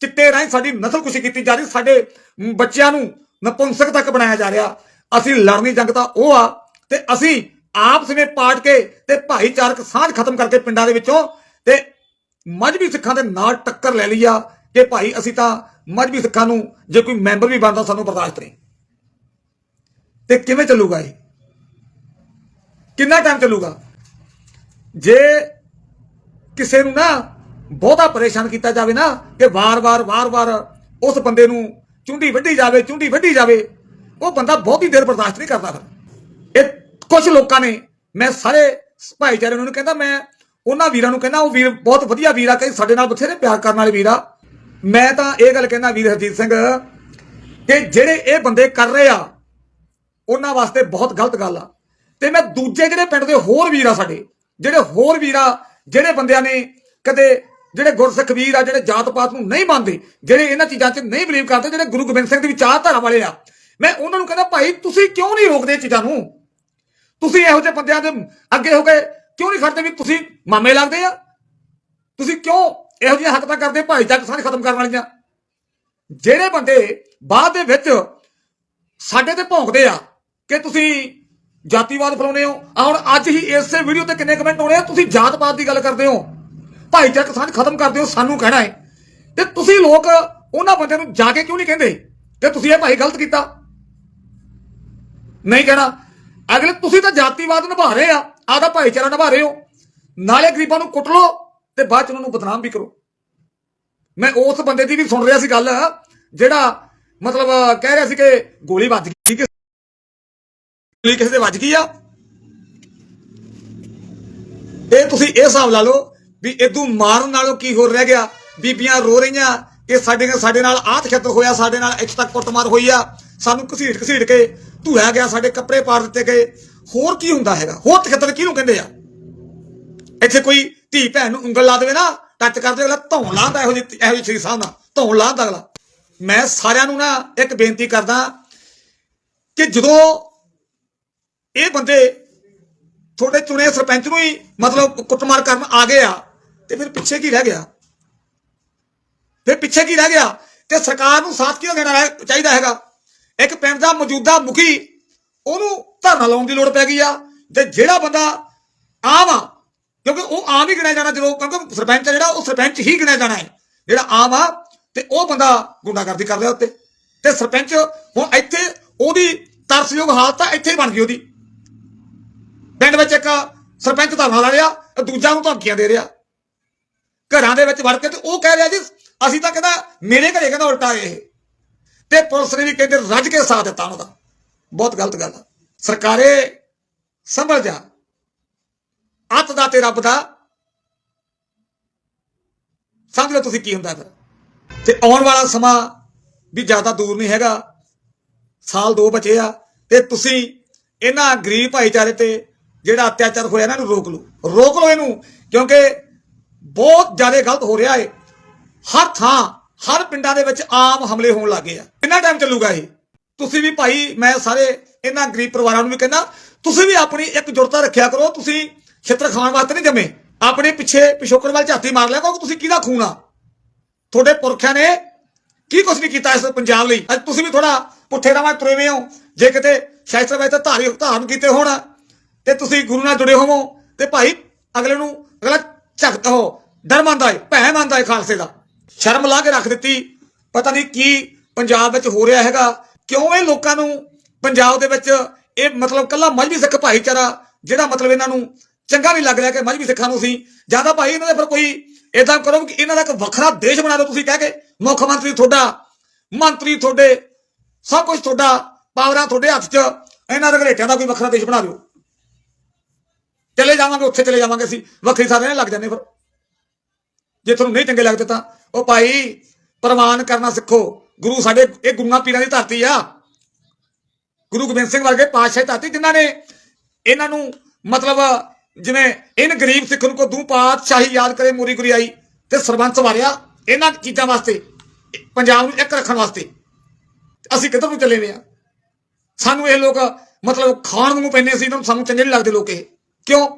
ਚਿੱਟੇ ਰਾਹੀਂ ਸਾਡੀ ਨਸਲਕੁਸ਼ੀ ਕੀਤੀ ਜਾ ਰਹੀ। ਸਾਡੇ ਬੱਚਿਆਂ ਨੂੰ ਨਪੁੰਸਕ ਤੱਕ ਬਣਾਇਆ ਜਾ ਰਿਹਾ। ਅਸੀਂ ਲੜਨੀ ਜੰਗ ਤਾਂ ਉਹ ਆ ਤੇ ਅਸੀਂ ਆਪਸ ਵਿੱਚ ਪਾਟ ਕੇ ਤੇ ਭਾਈਚਾਰਕ ਸਾਂਝ ਖਤਮ ਕਰਕੇ ਪਿੰਡਾਂ ਦੇ ਵਿੱਚੋਂ ਤੇ ਮਜਬੀ ਸਿੱਖਾਂ ਦੇ ਨਾਲ ਟੱਕਰ ਲੈ ਲਈ ਆ ਕਿ ਭਾਈ ਅਸੀਂ ਤਾਂ ਮਜਬੀ ਸਿੱਖਾਂ ਨੂੰ ਜੇ ਕੋਈ ਮੈਂਬਰ ਵੀ ਬਣਦਾ ਸਾਨੂੰ ਬਰਦਾਸ਼ਤ ਨਹੀਂ। ਤੇ ਕਿਵੇਂ ਚੱਲੂਗਾ ਇਹ? ਕਿੰਨਾ ਟਾਈਮ ਚੱਲੂਗਾ? ਜੇ ਕਿਸੇ ਨੂੰ ਨਾ ਬਹੁਤਾ ਪਰੇਸ਼ਾਨ ਕੀਤਾ ਜਾਵੇ ਨਾ ਕਿ ਵਾਰ-ਵਾਰ ਵਾਰ-ਵਾਰ ਉਸ ਬੰਦੇ ਨੂੰ ਚੁੰਡੀ ਵੱਢੀ ਜਾਵੇ, ਚੁੰਡੀ ਵੱਢੀ ਜਾਵੇ, ਉਹ ਬੰਦਾ ਬਹੁਤੀ ਦੇਰ ਬਰਦਾਸ਼ਤ ਨਹੀਂ ਕਰਦਾ ਫਿਰ। ਇਹ ਕੁਝ ਲੋਕਾਂ ਨੇ, ਮੈਂ ਸਾਰੇ ਭਾਈਚਾਰੇ ਨੂੰ ਕਹਿੰਦਾ, ਮੈਂ ਉਹਨਾਂ ਵੀਰਾਂ ਨੂੰ ਕਹਿੰਦਾ, ਉਹ ਵੀਰ ਬਹੁਤ ਵਧੀਆ ਵੀਰ ਆ, ਕਈ ਸਾਡੇ ਨਾਲ ਬਥੇਰੇ ਪਿਆਰ ਕਰਨ ਵਾਲੇ ਵੀਰ ਆ। ਮੈਂ ਤਾਂ ਇਹ ਗੱਲ ਕਹਿੰਦਾ ਵੀਰ ਹਰਜੀਤ ਸਿੰਘ, ਕਿ ਜਿਹੜੇ ਇਹ ਬੰਦੇ ਕਰ ਰਹੇ ਆ, ਉਹਨਾਂ ਵਾਸਤੇ ਬਹੁਤ ਗਲਤ ਗੱਲ ਆ। ਤੇ ਮੈਂ ਦੂਜੇ ਜਿਹੜੇ ਪਿੰਡ ਦੇ ਹੋਰ ਵੀਰ ਆ ਸਾਡੇ, ਜਿਹੜੇ ਹੋਰ ਵੀਰ ਆ, ਜਿਹੜੇ ਬੰਦਿਆਂ ਨੇ ਕਦੇ ਜਿਹੜੇ ਗੁਰਸਿੱਖ ਵੀਰ ਆ, ਜਿਹੜੇ ਜਾਤ ਪਾਤ ਨੂੰ ਨਹੀਂ ਮੰਨਦੇ, ਜਿਹੜੇ ਇਹਨਾਂ ਚੀਜ਼ਾਂ 'ਚ ਨਹੀਂ ਬਲੀਵ ਕਰਦੇ, ਜਿਹੜੇ ਗੁਰੂ ਗੋਬਿੰਦ ਸਿੰਘ ਦੀ ਵਿਚਾਰਧਾਰਾ ਵਾਲੇ ਆ, ਮੈਂ ਉਹਨਾਂ ਨੂੰ ਕਹਿੰਦਾ, ਭਾਈ, ਤੁਸੀਂ ਕਿਉਂ ਨਹੀਂ ਰੋਕਦੇ ਇਹ ਚੀਜ਼ਾਂ ਨੂੰ? ਤੁਸੀਂ ਇਹੋ ਜਿਹੇ ਬੰਦਿਆਂ ਦੇ ਅੱਗੇ ਹੋ ਕੇ ਕਿਉਂ ਨਹੀਂ ਖੜਦੇ ਵੀ ਤੁਸੀਂ ਮਾਮੇ ਲੱਗਦੇ ਆ? ਤੁਸੀਂ ਕਿਉਂ ਇਹੋ ਜਿਹੀਆਂ ਹਰਕਤਾਂ ਕਰਦੇ, ਭਾਈਚਾਰਕ ਸਾਂਝ ਖਤਮ ਕਰਨ ਵਾਲੀਆਂ? ਜਿਹੜੇ ਬੰਦੇ ਬਾਅਦ ਦੇ ਵਿੱਚ ਸਾਡੇ ਤੇ ਭੌਂਕਦੇ ਆ ਕਿ ਤੁਸੀਂ ਜਾਤੀਵਾਦ ਫਲਾਉਨੇ ਹੋ ਹੁਣ ਅੱਜ ਹੀ ਇਸੇ ਵੀਡੀਓ ਤੇ ਕਿੰਨੇ ਕਮੈਂਟ ਆਉਣੇ ਆ, ਤੁਸੀਂ ਜਾਤ-ਪਾਤ ਦੀ ਗੱਲ ਕਰਦੇ ਹੋ। ਭਾਈਚਾਰਕ ਸਾਂਝ ਖਤਮ ਕਰਦੇ ਹੋ ਸਾਨੂੰ ਕਹਿਣਾ ਹੈ। ਤੇ ਤੁਸੀਂ ਲੋਕ ਉਹਨਾਂ ਬੰਦਿਆਂ ਨੂੰ ਜਾ ਕੇ ਕਿਉਂ ਨਹੀਂ ਕਹਿੰਦੇ? ਕਿ ਤੁਸੀਂ ਇਹ ਭਾਈ ਗਲਤ ਕੀਤਾ। ਨਹੀਂ ਕਹਿਣਾ। ਅਗਲੇ, ਤੁਸੀਂ ਤਾਂ ਜਾਤੀਵਾਦ ਨਿਭਾ ਰਹੇ ਆ ਆਦਾ ਭਾਈਚਾਰਾ ਨਿਭਾ ਰਹੇ ਹੋ। ਨਾਲੇ ਗਰੀਬਾਂ ਨੂੰ ਕੁੱਟ ਲਓ ਤੇ ਬਾਅਦ ਚ ਉਹਨਾਂ ਨੂੰ ਬਦਨਾਮ ਵੀ ਕਰੋ। ਮੈਂ ਉਸ ਬੰਦੇ ਦੀ ਵੀ ਸੁਣ ਰਿਹਾ ਸੀ ਗੱਲ, ਜਿਹੜਾ ਮਤਲਬ ਕਹਿ ਰਿਹਾ ਸੀ ਕਿ ਗੋਲੀ ਵੱਜ ਗਈ ਕਿ ਗੋਲੀ ਕਿਸੇ ਦੇ ਵੱਜ ਗਈ ਆ? ਇਹ ਤੁਸੀਂ ਇਹ ਹਿਸਾਬ ਲਾ ਲਓ ਵੀ ਇਦੋਂ ਮਾਰਨ ਨਾਲੋਂ ਕੀ ਹੋਰ ਰਹਿ ਗਿਆ? ਬੀਬੀਆਂ ਰੋ ਰਹੀਆਂ ਕਿ ਸਾਡੇ ਨਾਲ ਸਾਡੇ ਨਾਲ ਆਹ ਖਤਰ ਹੋਇਆ, ਸਾਡੇ ਨਾਲ ਇੱਥੇ ਤੱਕ ਕੁੱਟਮਾਰ ਹੋਈ ਆ। ਸਾਨੂੰ ਘਸੀਟ ਘਸੀਟ ਕੇ ਧੂਆ ਗਿਆ, ਸਾਡੇ ਕੱਪੜੇ ਪਾੜ ਦਿੱਤੇ ਗਏ। ਹੋਰ ਕੀ ਹੁੰਦਾ ਹੈਗਾ? ਹੋਰ ਖਤਰ ਕਿਹਨੂੰ ਕਹਿੰਦੇ ਆ? ਇੱਥੇ ਕੋਈ ਧੀ ਭੈਣ ਨੂੰ ਉਂਗਲ ਲਾ ਦੇਵੇ ਨਾ, ਟੱਚ ਕਰਦੇ ਅਗਲਾ ਧੌਣ ਲਾਉਂਦਾ ਇਹੋ ਜਿਹੀ ਇਹੋ ਜਿਹੀ ਚੀਜ਼ ਸਾਹਮਣਾ ਧੌਣ ਲਾਉਂਦਾ ਅਗਲਾ। ਮੈਂ ਸਾਰਿਆਂ ਨੂੰ ਨਾ ਇੱਕ ਬੇਨਤੀ ਕਰਦਾ ਕਿ ਜਦੋਂ ਇਹ ਬੰਦੇ ਤੁਹਾਡੇ ਚੁਣੇ ਸਰਪੰਚ ਨੂੰ ਹੀ ਮਤਲਬ ਕੁੱਟਮਾਰ ਕਰਨ ਆ ਗਏ ਆ ਤੇ ਫਿਰ ਪਿੱਛੇ ਕੀ ਰਹਿ ਗਿਆ? ਫਿਰ ਪਿੱਛੇ ਕੀ ਰਹਿ ਗਿਆ? ਤੇ ਸਰਕਾਰ ਨੂੰ ਸਾਥ ਕਿਉਂ ਦੇਣਾ ਹੈ- ਚਾਹੀਦਾ ਹੈਗਾ? ਇੱਕ ਪਿੰਡ ਦਾ ਮੌਜੂਦਾ ਮੁਖੀ, ਉਹਨੂੰ ਧਰਨਾ ਲਾਉਣ ਦੀ ਲੋੜ ਪੈ ਗਈ ਆ। ਤੇ ਜਿਹੜਾ ਬੰਦਾ ਆਮ ਆ, ਕਿਉਂਕਿ ਉਹ ਆਮ ਹੀ ਗਿਣਿਆ ਜਾਣਾ ਜਦੋਂ, ਕਿਉਂਕਿ ਸਰਪੰਚ ਆ ਜਿਹੜਾ, ਉਹ ਸਰਪੰਚ ਹੀ ਗਿਣਿਆ ਜਾਣਾ ਹੈ। ਜਿਹੜਾ ਆਮ ਆ, ਤੇ ਉਹ ਬੰਦਾ ਗੁੰਡਾਗਰਦੀ ਕਰ ਰਿਹਾ ਉੱਤੇ। ਤੇ ਸਰਪੰਚ ਹੁਣ ਇੱਥੇ, ਉਹਦੀ ਤਰਸਯੋਗ ਹਾਲਤ ਆ ਇੱਥੇ ਹੀ ਬਣ ਗਈ ਉਹਦੀ। ਪਿੰਡ ਵਿੱਚ ਇੱਕ ਸਰਪੰਚ ਧਰਨਾ ਲਾ ਰਿਹਾ, ਤੇ ਦੂਜਾ ਨੂੰ ਧਮਕੀਆਂ ਦੇ ਰਿਹਾ। ਘਰਾਂ ਦੇ ਵਿੱਚ ਵੜ ਕੇ ਤੇ ਉਹ ਕਹਿ ਰਿਹਾ ਜੀ, ਅਸੀਂ ਤਾਂ ਕਹਿੰਦਾ, ਮੇਰੇ ਘਰੇ ਕਹਿੰਦਾ ਉਲਟਾ ਇਹ। ਤੇ ਪੁਲਿਸ ਨੇ ਵੀ ਕਹਿੰਦੇ ਰੱਜ ਕੇ ਸਾਥ ਦਿੱਤਾ ਉਹਨਾਂ ਦਾ। ਬਹੁਤ ਗਲਤ ਗੱਲ ਆ। ਸਰਕਾਰੇ, ਸੰਭਲ ਜਾ। ਅੱਤ ਦਾ ਤੇ ਰੱਬ ਦਾ। ਸਮਝ ਲਓ ਤੁਸੀਂ ਕੀ ਹੁੰਦਾ ਫਿਰ। ਤੇ ਆਉਣ ਵਾਲਾ ਸਮਾਂ ਵੀ ਜ਼ਿਆਦਾ ਦੂਰ ਨਹੀਂ ਹੈਗਾ। ਸਾਲ ਦੋ ਬਚੇ ਆ ਤੇ ਤੁਸੀਂ ਇਹਨਾਂ ਗਰੀਬ ਭਾਈਚਾਰੇ ਤੇ ਜਿਹੜਾ ਅਤਿਆਚਾਰ ਹੋਇਆ ਇਹਨਾਂ ਨੂੰ ਰੋਕ ਲਓ। ਰੋਕ ਲਓ ਇਹਨੂੰ, ਕਿਉਂਕਿ ਬਹੁਤ ਜ਼ਿਆਦਾ ਗਲਤ ਹੋ ਰਿਹਾ ਏ। ਹਰ ਥਾਂ, ਹਰ ਪਿੰਡਾਂ ਦੇ ਵਿੱਚ ਆਮ ਹਮਲੇ ਹੋਣ ਲੱਗੇ ਆ। ਕਿੰਨਾ ਟਾਈਮ ਚੱਲੂਗਾ ਇਹ? ਤੁਸੀਂ ਵੀ ਭਾਈ, ਮੈਂ ਸਾਰੇ ਇਹਨਾਂ ਗਰੀਬ ਪਰਿਵਾਰਾਂ ਨੂੰ ਵੀ ਕਹਿੰਦਾ, ਤੁਸੀਂ ਵੀ ਆਪਣੀ ਇੱਕ ਜੁਰਤਾ ਰੱਖਿਆ ਕਰੋ, ਤੁਸੀਂ ਛਿੱਤਰ ਖਾਣ ਵਾਸਤੇ ਨਹੀਂ ਜੰਮੇ। ਆਪਣੇ ਪਿੱਛੇ ਪਿਛੋਕੜ ਵੱਲ ਝਾਤੀ ਮਾਰ ਲਿਆ ਕਿਉਂਕਿ ਤੁਸੀਂ ਕਿਹਦਾ ਖੂਨ ਆ? ਤੁਹਾਡੇ ਪੁਰਖਿਆਂ ਨੇ ਕੀ ਕੁਛ ਨਹੀਂ ਕੀਤਾ ਇਸ ਪੰਜਾਬ ਲਈ? ਅੱਜ ਤੁਸੀਂ ਵੀ ਥੋੜਾ ਪੁੱਠੇ ਰਾਵਾਂ ਤੁਰੇ ਹੋਏ ਹੋ। ਜੇ ਕਿਤੇ ਸ਼ਾਇਸਤਰ ਵਿੱਚ ਧਾਰੀ ਧਾਰਨ ਕੀਤੇ ਹੋਣ, ਤੇ ਤੁਸੀਂ ਗੁਰੂ ਨਾਲ ਜੁੜੇ ਹੋਵੋ। ਤੇ ਭਾਈ, ਅਗਲੇ ਨੂੰ ਅਗਲਾ ਝਗਦਾ ਹੋ ਡਰ ਮੰਨਦਾ ਏ ਭੈ ਮੰਨਦਾ ਏ ਖਾਲਸੇ ਦਾ। ਸ਼ਰਮ ਲਾ ਕੇ ਰੱਖ ਦਿੱਤੀ। ਪਤਾ ਨਹੀਂ ਕੀ ਪੰਜਾਬ ਵਿੱਚ ਹੋ ਰਿਹਾ ਹੈਗਾ। ਕਿਉਂ ਇਹ ਲੋਕਾਂ ਨੂੰ ਪੰਜਾਬ ਦੇ ਵਿੱਚ ਇਹ ਮਤਲਬ ਕੱਲਾ ਮਜਬੀ ਸਿੱਖ ਭਾਈਚਾਰਾ, ਜਿਹੜਾ ਮਤਲਬ ਇਹਨਾਂ ਨੂੰ ਚੰਗਾ ਨਹੀਂ ਲੱਗ ਰਿਹਾ ਕਿ ਮਜਬੀ ਸਿੱਖਾਂ ਨੂੰ ਸੀ। ਜ਼ਿਆਦਾ ਭਾਈ ਇਹਨਾਂ ਦੇ ਫਿਰ ਕੋਈ ਇਦਾਂ ਕਰੋ ਕਿ ਇਹਨਾਂ ਦਾ ਇੱਕ ਵੱਖਰਾ ਦੇਸ਼ ਬਣਾ ਦਿਓ ਤੁਸੀਂ ਕਹਿ ਕੇ। ਮੁੱਖ ਮੰਤਰੀ ਤੁਹਾਡਾ, ਮੰਤਰੀ ਤੁਹਾਡੇ, ਸਭ ਕੁਝ ਤੁਹਾਡਾ, ਪਾਵਰਾਂ ਤੁਹਾਡੇ ਹੱਥ 'ਚ, ਇਹਨਾਂ ਦੇ ਘਰੇਟਿਆਂ ਦਾ ਕੋਈ ਵੱਖਰਾ ਦੇਸ਼ ਬਣਾ ਦਿਓ। ਚਲੇ ਜਾਵਾਂਗੇ, ਉੱਥੇ ਚਲੇ ਜਾਵਾਂਗੇ ਅਸੀਂ। ਵੱਖਰੀ ਸਾਰੇ ਨਾਲ ਲੱਗ ਜਾਂਦੇ ਫਿਰ। ਜੇ ਤੁਹਾਨੂੰ ਨਹੀਂ ਚੰਗੇ ਲੱਗਦੇ ਤਾਂ, ਉਹ ਭਾਈ, ਪ੍ਰਮਾਣ ਕਰਨਾ ਸਿੱਖੋ। ਗੁਰੂ ਸਾਡੇ, ਇਹ ਗੁਰੂਆਂ ਪੀਰਾਂ ਦੀ ਧਰਤੀ ਆ। ਗੁਰੂ ਗੋਬਿੰਦ ਸਿੰਘ ਵਰਗੇ ਪਾਤਸ਼ਾਹ ਧਰਤੀ, ਜਿਨ੍ਹਾਂ ਨੇ ਇਹਨਾਂ ਨੂੰ ਮਤਲਬ, ਜਿਵੇਂ ਇਨ ਗਰੀਬ ਸਿੱਖ ਨੂੰ ਕੋ ਦੂ ਪਾਤਸ਼ਾਹੀ ਯਾਦ ਕਰੇ, ਮੂਰੀ ਗੁਰੀ ਆਈ, ਤੇ ਸਰਬੰਸ ਵਾਰਿਆ ਇਹਨਾਂ ਚੀਜ਼ਾਂ ਵਾਸਤੇ, ਪੰਜਾਬ ਨੂੰ ਇੱਕ ਰੱਖਣ ਵਾਸਤੇ। ਅਸੀਂ ਕਿੱਧਰ ਨੂੰ ਚੱਲੇ ਵੇ ਆ? ਸਾਨੂੰ ਇਹ ਲੋਕ ਮਤਲਬ ਖਾਣ ਨੂੰ ਪੈਂਦੇ ਸੀ, ਇਹਨਾਂ ਸਾਨੂੰ ਚੰਗੇ ਨਹੀਂ ਲੱਗਦੇ ਲੋਕ ਇਹ। ਕਿਉਂ?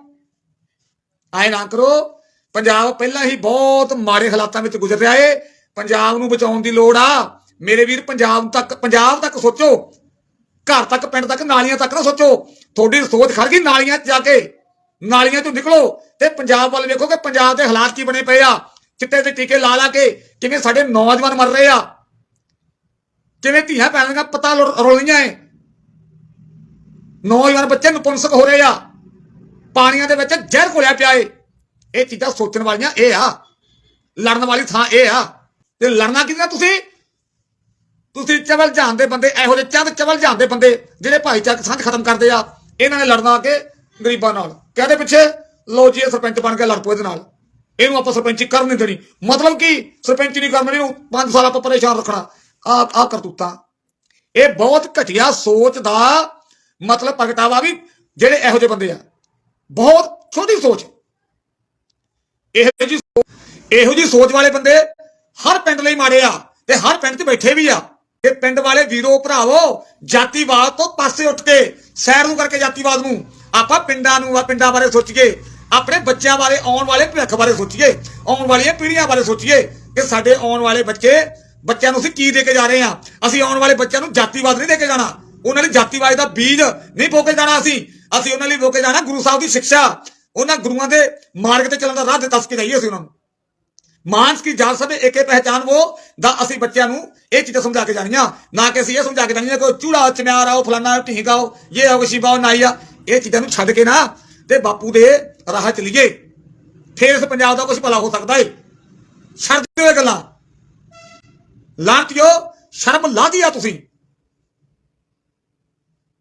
ਆਏ ਨਾ ਕਰੋ, ਪੰਜਾਬ ਪਹਿਲਾਂ ਹੀ ਬਹੁਤ ਮਾੜੇ ਹਾਲਾਤਾਂ ਵਿੱਚ ਗੁਜ਼ਰ ਰਿਹਾ ਏ। ਪੰਜਾਬ ਨੂੰ ਬਚਾਉਣ ਦੀ ਲੋੜ ਆ। ਮੇਰੇ ਵੀਰ, ਪੰਜਾਬ ਤੱਕ ਪੰਜਾਬ ਤੱਕ ਸੋਚੋ। ਘਰ ਤੱਕ, ਪਿੰਡ ਤੱਕ, ਨਾਲੀਆਂ ਤੱਕ ਨਾ ਸੋਚੋ। ਤੁਹਾਡੀ ਸੋਚ ਖੜ ਗਈ ਨਾਲੀਆਂ 'ਚ ਜਾ ਕੇ। ਨਾਲੀਆਂ 'ਚੋਂ ਨਿਕਲੋ ਤੇ ਪੰਜਾਬ ਵੱਲ ਵੇਖੋ ਕਿ ਪੰਜਾਬ ਦੇ ਹਾਲਾਤ ਕੀ ਬਣੇ ਪਏ ਆ। ਚਿੱਟੇ ਦੇ ਟੀਕੇ ਲਾ ਲਾ ਕੇ ਕਿਵੇਂ ਸਾਡੇ ਨੌਜਵਾਨ ਮਰ ਰਹੇ ਆ। ਕਿਵੇਂ ਧੀਆਂ ਭੈਣਾਂ ਪਤਾ ਰੋਲੀਆਂ ਏ। ਨੌਜਵਾਨ ਬੱਚੇ ਨਪੁੰਸਕ ਹੋ ਰਹੇ ਆ। ਪਾਣੀਆਂ ਦੇ ਵਿੱਚ ਜ਼ਹਿਰ ਘੁਲਿਆ ਪਿਆ ਏ। ਇਹ ਚੀਜ਼ਾਂ ਸੋਚਣ ਵਾਲੀਆਂ ਇਹ ਆ। ਲੜਨ ਵਾਲੀ ਥਾਂ ਇਹ ਆ। ਤੇ ਲੜਨਾ ਕਿਹਦਾ ਤੁਸੀਂ? ਤੁਸੀਂ ਚਵਲ ਜਹਾਨ ਦੇ ਬੰਦੇ, ਇਹੋ ਜਿਹੇ ਚੰਦ ਚਵਲ ਜਹਾਨ ਦੇ ਬੰਦੇ, ਜਿਹੜੇ ਭਾਈਚਾਰਕ ਸਾਂਝ ਖਤਮ ਕਰਦੇ ਆ। ਇਹਨਾਂ ਨੇ ਲੜਨਾ ਕਿ ਗਰੀਬਾਂ ਨਾਲ। ਕਹਦੇ ਪਿੱਛੇ? ਲੋ ਜੀ, ਇਹ ਸਰਪੰਚ ਬਣ ਕੇ ਲੜ ਪੋ ਇਹਦੇ ਨਾਲ। ਇਹਨੂੰ ਆਪਾਂ ਸਰਪੰਚੀ ਕਰਨ ਨਹੀਂ ਦੇਣੀ। ਮਤਲਬ ਕਿ? ਸਰਪੰਚ ਨਹੀਂ ਕਰਨਾ ਇਹਨੂੰ 5 ਸਾਲ ਆਪਾਂ ਪਰੇਸ਼ਾਨ ਰੱਖਣਾ। ਆ ਆ ਕਰਤੂਤਾ। ਇਹ ਬਹੁਤ ਘਟੀਆ ਸੋਚ ਦਾ ਮਤਲਬ ਪ੍ਰਗਟਾਵਾ ਵੀ ਜਿਹੜੇ ਇਹੋ ਜਿਹੇ ਬੰਦੇ ਆ। ਬਹੁਤ ਛੋਟੀ ਸੋਚ ਇਹੋ ਜੀ ਇਹੋ ਜੀ ਸੋਚ ਵਾਲੇ ਬੰਦੇ ਹਰ ਪਿੰਡ ਲਈ ਮਾੜੇ ਆ ਤੇ ਹਰ ਪਿੰਡ 'ਚ ਬੈਠੇ ਵੀ ਆ। ਇਹ ਪਿੰਡ ਵਾਲੇ ਵੀਰੋ, ਭਰਾਵੋ, ਜਾਤੀਵਾਦ ਤੋਂ ਪਾਸੇ ਉੱਠ ਕੇ ਸੈਰ ਨੂੰ ਕਰਕੇ ਜਾਤੀਵਾਦ ਨੂੰ। ਆਪਾਂ ਪਿੰਡਾਂ ਨੂੰ, ਆ ਪਿੰਡਾਂ ਬਾਰੇ ਸੋਚੀਏ, ਆਪਣੇ ਬੱਚਿਆਂ ਬਾਰੇ, ਆਉਣ ਵਾਲੇ ਭਵਿੱਖ ਬਾਰੇ ਸੋਚੀਏ, ਆਉਣ ਵਾਲੀਆਂ ਪੀੜ੍ਹੀਆਂ ਬਾਰੇ ਸੋਚੀਏ ਕਿ ਸਾਡੇ ਆਉਣ ਵਾਲੇ ਬੱਚੇ, ਬੱਚਿਆਂ ਨੂੰ ਅਸੀਂ ਕੀ ਦੇ ਕੇ ਜਾ ਰਹੇ ਆ? ਅਸੀਂ ਆਉਣ ਵਾਲੇ ਬੱਚਿਆਂ ਨੂੰ ਜਾਤੀਵਾਦ ਨਹੀਂ ਦੇ ਕੇ ਜਾਣਾ। ਉਹਨਾਂ ਨੇ ਜਾਤੀਵਾਦ ਦਾ ਬੀਜ ਨਹੀਂ ਬੋ ਕੇ ਜਾਣਾ ਅਸੀਂ। ਅਸੀਂ ਉਹਨਾਂ ਲਈ ਬੋ ਕੇ ਜਾਣਾ ਗੁਰੂ ਸਾਹਿਬ ਦੀ ਸਿੱਖਿਆ। ਉਹਨਾਂ ਗੁਰੂਆਂ ਦੇ ਮਾਰਗ ਤੇ ਚੱਲਣ ਦਾ ਰਾਹ ਦੇ ਦੱਸ ਕੇ ਜਾਈਏ ਅਸੀਂ ਉਹਨਾਂ ਨੂੰ। ਮਾਨਸ ਕੀ ਜਾਤ ਸਭੇ ਏਕੇ ਪਹਿਚਾਨ ਉਹ ਦਾ ਅਸੀਂ ਬੱਚਿਆਂ ਨੂੰ ਇਹ ਚੀਜ਼ਾਂ ਸਮਝਾ ਕੇ ਜਾਣੀਆਂ। ਨਾ ਕਿ ਅਸੀਂ ਇਹ ਸਮਝਾ ਕੇ ਜਾਣੀਆਂ ਕਿ ਚੂੜਾ ਚਮਿਆਰ ਆਓ, ਫਲਾਨਾ ਢੀਂਗ ਆਓ, ਇਹ ਆਓ ਸ਼ਿਬਾਓ ਨਾਈ ਇਹ ਚੀਜ਼ਾਂ ਨੂੰ ਛੱਡ ਕੇ ਨਾ ਤੇ ਬਾਪੂ ਦੇ ਰਾਹ ਚਲੀਏ। ਫੇਰ ਇਸ ਪੰਜਾਬ ਦਾ ਕੁਝ ਭਲਾ ਹੋ ਸਕਦਾ ਏ। ਛੱਡ ਦਿਓ ਇਹ ਗੱਲਾਂ। ਲਾਂਟਿਓ ਸ਼ਰਮ ਲਾ ਦਿਆ ਤੁਸੀਂ।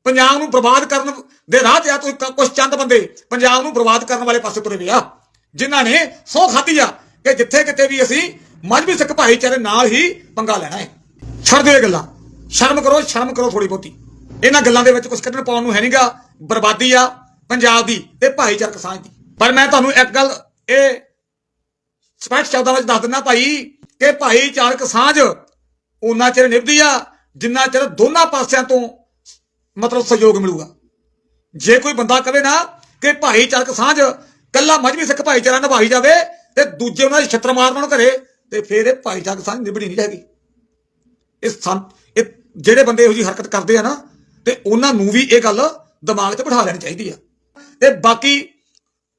ਪੰਜਾਬ ਨੂੰ ਬਰਬਾਦ ਕਰਨ ਦੇ ਰਾਹ ਤੇ ਆ ਤੁਸੀਂ ਕੁਝ ਚੰਦ ਬੰਦੇ ਪੰਜਾਬ ਨੂੰ ਬਰਬਾਦ ਕਰਨ ਵਾਲੇ ਪਾਸੇ ਤੁਰੇ ਵੇ ਆ। ਜਿਨ੍ਹਾਂ ਨੇ ਸੌ ਖਾਧੀ ਆ ਕਿ ਜਿੱਥੇ ਕਿਤੇ ਵੀ ਅਸੀਂ ਮਜਬੀ ਸਿੱਖ ਭਾਈਚਾਰੇ ਨਾਲ ਹੀ ਪੰਗਾ ਲੈਣਾ ਹੈ। ਛੱਡ ਦਿਓ ਇਹ ਗੱਲਾਂ। ਸ਼ਰਮ ਕਰੋ ਸ਼ਰਮ ਕਰੋ ਥੋੜੀ ਬਹੁਤੀ। ਇਹਨਾਂ ਗੱਲਾਂ ਦੇ ਵਿੱਚ ਕੁਝ ਕੱਢਣ ਪਾਉਣ ਨੂੰ ਹੈ ਨਹੀਂਗਾ। ਬਰਬਾਦੀ ਆ ਪੰਜਾਬ ਦੀ ਤੇ ਭਾਈਚਾਰਕ ਸਾਂਝ ਦੀ। ਪਰ ਮੈਂ ਤੁਹਾਨੂੰ ਇੱਕ ਗੱਲ ਇਹ ਸਪਸ਼ਟ ਸ਼ਬਦਾਂ ਵਿੱਚ ਦੱਸ ਦਿੰਦਾ ਭਾਈ ਕਿ ਭਾਈਚਾਰਕ ਸਾਂਝ ਉਹਨਾਂ ਚਿਰ ਨਿਭਦੀ ਆ ਜਿੰਨਾ ਚਿਰ ਦੋਨਾਂ ਪਾਸਿਆਂ ਤੋਂ ਮਤਲਬ ਸਹਿਯੋਗ ਮਿਲੂਗਾ। ਜੇ ਕੋਈ ਬੰਦਾ ਕਵੇ ਨਾ ਕਿ ਭਾਈਚਾਰਕ ਸਾਂਝ, ਕੱਲਾ ਮਜਬੀ ਸਿੱਖ ਭਾਈਚਾਰਾ ਨਿਭਾਈ ਜਾਵੇ ਤੇ ਦੂਜੇ ਉਹਨਾਂ ਦੀ ਛੱਤਰ ਮਾਰਨ ਘਰੇ, ਤੇ ਫਿਰ ਇਹ ਭਾਈਚਾਰਕ ਸਾਂਝ ਨਿਭਣੀ ਨਹੀਂ ਹੈਗੀ ਇਹ ਇਹ ਜਿਹੜੇ ਬੰਦੇ ਇਹੋ ਜਿਹੀ ਹਰਕਤ ਕਰਦੇ ਆ ਨਾ, ਤੇ ਉਹਨਾਂ ਨੂੰ ਵੀ ਇਹ ਗੱਲ ਦਿਮਾਗ 'ਚ ਬਿਠਾ ਲੈਣੀ ਚਾਹੀਦੀ ਆ। ਤੇ ਬਾਕੀ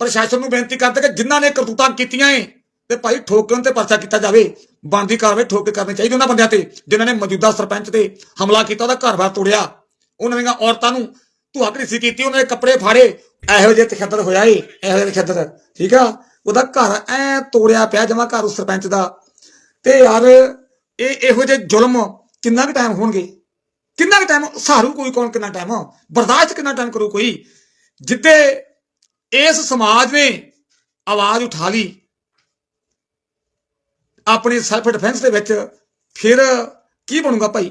ਪ੍ਰਸ਼ਾਸਨ ਨੂੰ ਬੇਨਤੀ ਕਰਦੇ ਕਿ ਜਿਨ੍ਹਾਂ ਨੇ ਕਰਤੂਤਾਂ ਕੀਤੀਆਂ ਏ, ਤੇ ਭਾਈ ਠੋਕਣ ਤੇ ਪਰਚਾ ਕੀਤਾ ਜਾਵੇ, ਬਣਦੀ ਕਾਰਵਾਈ ਠੋਕ ਕੇ ਕਰਨੀ ਚਾਹੀਦੀ ਉਹਨਾਂ ਬੰਦਿਆਂ ਤੇ, ਜਿਨ੍ਹਾਂ ਨੇ ਮੌਜੂਦਾ ਸਰਪੰਚ ਤੇ ਹਮਲਾ ਕੀਤਾ, ਉਹਦਾ ਘਰ-ਬਾਰ ਤੋੜਿਆ। ਉਹਨਾਂ ਦੀਆਂ ਔਰਤਾਂ ਨੂੰ ਧੁਆਕੜੀਸੀ ਕੀਤੀ, ਉਹਨੇ ਕੱਪੜੇ ਫਾੜੇ। ਇਹੋ ਜਿਹੇ ਤਖੱਦਰ ਹੋਇਆ ਏ ਇਹੋ ਜਿਹੇ ਤਖੱਦਰ ਠੀਕ ਆ? ਉਹਦਾ ਘਰ ਐ ਤੋੜਿਆ ਪਿਆ, ਜਮਾ ਘਰ ਉਸ ਸਰਪੰਚ ਦਾ। ਤੇ ਯਾਰ, ਇਹ ਇਹੋ ਜਿਹੇ ਜ਼ੁਲਮ ਕਿੰਨਾ ਕੁ ਟਾਈਮ ਹੋਣਗੇ? ਕਿੰਨਾ ਕੁ ਟਾਈਮ ਸਹਾਰੂ ਕੋਈ ਕੌਣ, ਕਿੰਨਾ ਟਾਈਮ ਬਰਦਾਸ਼ਤ ਕਿੰਨਾ ਟਾਈਮ ਕਰੂ ਕੋਈ? ਜਿੱਦੇ ਇਸ ਸਮਾਜ ਨੇ ਆਵਾਜ਼ ਉਠਾ ਲਈ, ਆਪਣੀ ਸੈਲਫ ਡਿਫੈਂਸ ਦੇ ਵਿੱਚ, ਫਿਰ ਕੀ ਬਣੂਗਾ ਭਾਈ?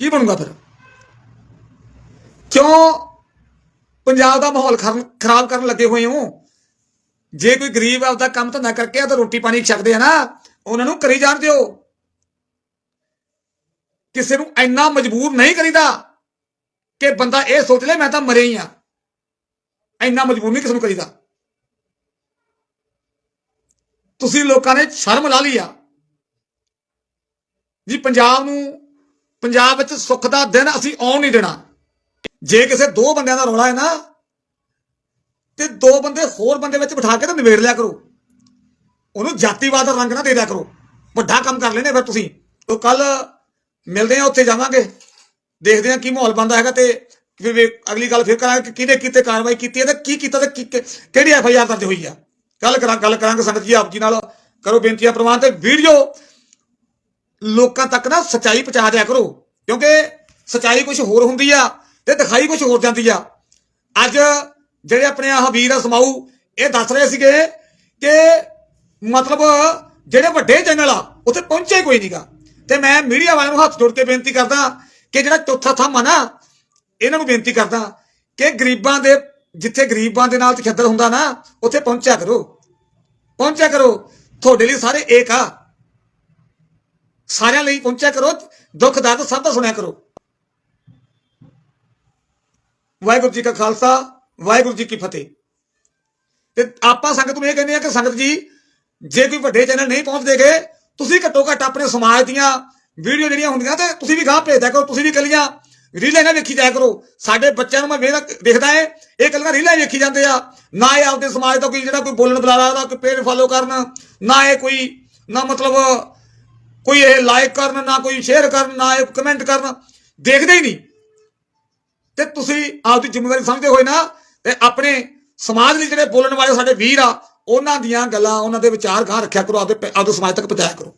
ਕੀ ਬਣੂਗਾ ਫਿਰ? ਕਿਉਂ ਪੰਜਾਬ ਦਾ ਮਾਹੌਲ ਖਰ- ਖਰਾਬ ਕਰਨ ਲੱਗੇ ਹੋਏ ਹੋ? ਜੇ ਕੋਈ ਗਰੀਬ ਆਪਦਾ ਕੰਮ ਧੰਦਾ ਕਰਕੇ ਆ ਤਾਂ ਰੋਟੀ ਪਾਣੀ ਛਕਦੇ ਆ ਨਾ, ਉਹਨਾਂ ਨੂੰ ਕਰੀ ਜਾਣ ਦਿਓ। ਕਿਸੇ ਨੂੰ ਇੰਨਾ ਮਜਬੂਰ ਨਹੀਂ ਕਰੀਦਾ ਕਿ ਬੰਦਾ ਇਹ ਸੋਚ ਲੈ, ਮੈਂ ਤਾਂ ਮਰੇ ਹੀ ਆ। ਇੰਨਾ ਮਜਬੂਰ ਨਹੀਂ ਕਿਸੇ ਨੂੰ ਕਰੀਦਾ। ਤੁਸੀਂ ਲੋਕਾਂ ਨੇ ਸ਼ਰਮ ਲਾ ਲਈ ਆ। ਜੀ, ਪੰਜਾਬ ਨੂੰ ਪੰਜਾਬ ਵਿੱਚ ਸੁੱਖ ਦਾ ਦਿਨ ਅਸੀਂ ਆਉਣ ਨਹੀਂ ਦੇਣਾ। ਜੇ ਕਿਸੇ ਦੋ ਬੰਦਿਆਂ ਦਾ ਰੌਲਾ ਹੈ ਨਾ, ਤੇ ਦੋ ਬੰਦੇ ਹੋਰ ਬੰਦੇ ਵਿੱਚ ਬਿਠਾ ਕੇ ਤੇ ਨਿਬੇੜ ਲਿਆ ਕਰੋ। ਉਹਨੂੰ ਜਾਤੀਵਾਦ ਦਾ ਰੰਗ ਨਾ ਦੇ ਦਿਆ ਕਰੋ। ਵੱਡਾ ਕੰਮ ਕਰ ਲੈਣੇ ਫਿਰ ਤੁਸੀਂ। ਤੋਂ ਕੱਲ ਮਿਲਦੇ ਆ, ਉੱਥੇ ਜਾਵਾਂਗੇ। ਦੇਖਦੇ ਆ ਕੀ ਮਾਹੌਲ ਬੰਦਾ ਹੈਗਾ ਤੇ ਫਿਰ ਅਗਲੀ ਗੱਲ ਫਿਰ ਕਰਾਂਗੇ ਕਿ ਕਿਹਨੇ ਕੀਤੇ ਕਾਰਵਾਈ ਕੀਤੀ ਹੈ ਤੇ ਕੀ ਕੀਤਾ ਤੇ ਕਿਹੜੀ ਐਫ ਆਈ ਆਰ ਦਰਜ ਹੋਈ ਆ। ਕੱਲ ਕਰਾਂ ਗੱਲ ਕਰਾਂਗੇ ਸੰਗਤ ਜੀ ਆਪ ਜੀ ਨਾਲ। ਕਰੋ ਬੇਨਤੀਆਂ ਪ੍ਰਵਾਨ ਤੇ ਵੀਡੀਓ ਲੋਕਾਂ ਤੱਕ ਨਾ ਸਚਾਈ ਪਹੁੰਚਾ ਦਿਆ ਕਰੋ। ਕਿਉਂਕਿ ਸਚਾਈ ਕੁਝ ਹੋਰ ਹੁੰਦੀ ਆ। ਤੇ ਦਿਖਾਈ ਕੁਝ ਹੋਰ ਜਾਂਦੀ ਆ। ਅੱਜ ਜਿਹੜੇ ਆਪਣੇ ਆਹ ਵੀਰ ਆ ਸਮਾਊ, ਇਹ ਦੱਸ ਰਹੇ ਸੀਗੇ ਕਿ ਮਤਲਬ ਜਿਹੜੇ ਵੱਡੇ ਚੈਨਲ ਆ, ਉੱਥੇ ਪਹੁੰਚੇ ਕੋਈ ਨਹੀਂਗਾ ਤੇ ਮੈਂ ਮੀਡੀਆ ਵਾਲਿਆਂ ਨੂੰ ਹੱਥ ਜੋੜ ਕੇ ਬੇਨਤੀ ਕਰਦਾ ਕਿ ਜਿਹੜਾ ਚੌਥਾ ਥੰਮ ਆ ਨਾ, ਇਹਨਾਂ ਨੂੰ ਬੇਨਤੀ ਕਰਦਾ ਕਿ ਗਰੀਬਾਂ ਦੇ, ਜਿੱਥੇ ਗਰੀਬਾਂ ਦੇ ਨਾਲ ਤਖੱਦਰ ਹੁੰਦਾ ਨਾ, ਉੱਥੇ ਪਹੁੰਚਿਆ ਕਰੋ। ਪਹੁੰਚਿਆ ਕਰੋ। ਤੁਹਾਡੇ ਲਈ ਸਾਰੇ ਏਕ ਆ। ਸਾਰਿਆਂ ਲਈ ਪਹੁੰਚਿਆ ਕਰੋ। ਦੁੱਖ ਦਰਦ ਸਭ ਦਾ ਸੁਣਿਆ ਕਰੋ। ਵਾਹਿਗੁਰੂ ਜੀ ਕਾ ਖਾਲਸਾ, ਵਾਹਿਗੁਰੂ ਜੀ ਕੀ ਫਤਿਹ। ਤੇ ਆਪਾਂ ਸੰਗਤ ਨੂੰ ਇਹ ਕਹਿੰਦੇ ਆ ਕਿ ਸੰਗਤ ਜੀ, ਜੇ ਕੋਈ ਵੱਡੇ ਚੈਨਲ ਨਹੀਂ ਪਹੁੰਚਦੇ ਗਏ ਤੁਸੀਂ ਘੱਟੋ ਘੱਟ ਆਪਣੇ ਸਮਾਜ ਦੀਆਂ ਵੀਡੀਓ ਜਿਹੜੀਆਂ ਹੁੰਦੀਆਂ ਤੇ ਤੁਸੀਂ ਵੀ ਗਾਹ ਭੇਜਦਾ ਕਰੋ, ਤੁਸੀਂ ਵੀ ਕੱਲੀਆਂ ਰੀਲਾਂ ਨਾ ਵੇਖੀ ਜਾਇਆ ਕਰੋ। ਸਾਡੇ ਬੱਚਿਆਂ ਨੂੰ ਮੈਂ ਵੇਖਦਾ ਦੇਖਦਾ ਏ ਇਹ ਕੱਲੀਆਂ ਰੀਲਾਂ ਹੀ ਵੇਖੀ ਜਾਂਦੇ ਆ। ਨਾ ਇਹ ਆਪਦੇ ਸਮਾਜ ਦਾ ਕੋਈ ਜਿਹੜਾ ਕੋਈ ਬੋਲਣ ਬੁਲਾਰਾ ਦਾ ਕੋਈ ਪੇਜ ਫਾਲੋ ਕਰਨ, ਨਾ ਇਹ ਕੋਈ, ਨਾ ਮਤਲਬ ਕੋਈ ਇਹ ਲਾਈਕ ਕਰਨ, ਨਾ ਕੋਈ ਸ਼ੇਅਰ ਕਰਨ, ਨਾ ਇਹ ਕਮੈਂਟ ਕਰਨ। ਦੇਖਦੇ ਹੀ ਨਹੀਂ। ਤੇ ਤੁਸੀਂ ਆਪਦੀ ਜ਼ਿੰਮੇਵਾਰੀ ਸਮਝਦੇ ਹੋਏ ਨਾ ਤੇ ਆਪਣੇ ਸਮਾਜ ਲਈ ਜਿਹੜੇ ਬੋਲਣ ਵਾਲੇ ਸਾਡੇ ਵੀਰ ਆ, ਉਹਨਾਂ ਦੀਆਂ ਗੱਲਾਂ, ਉਹਨਾਂ ਦੇ ਵਿਚਾਰ ਗਾਂ ਰੱਖਿਆ ਕਰੋ, ਆਪਦੇ ਆਪਦੇ ਸਮਾਜ ਤੱਕ ਪਹੁੰਚਾਇਆ ਕਰੋ।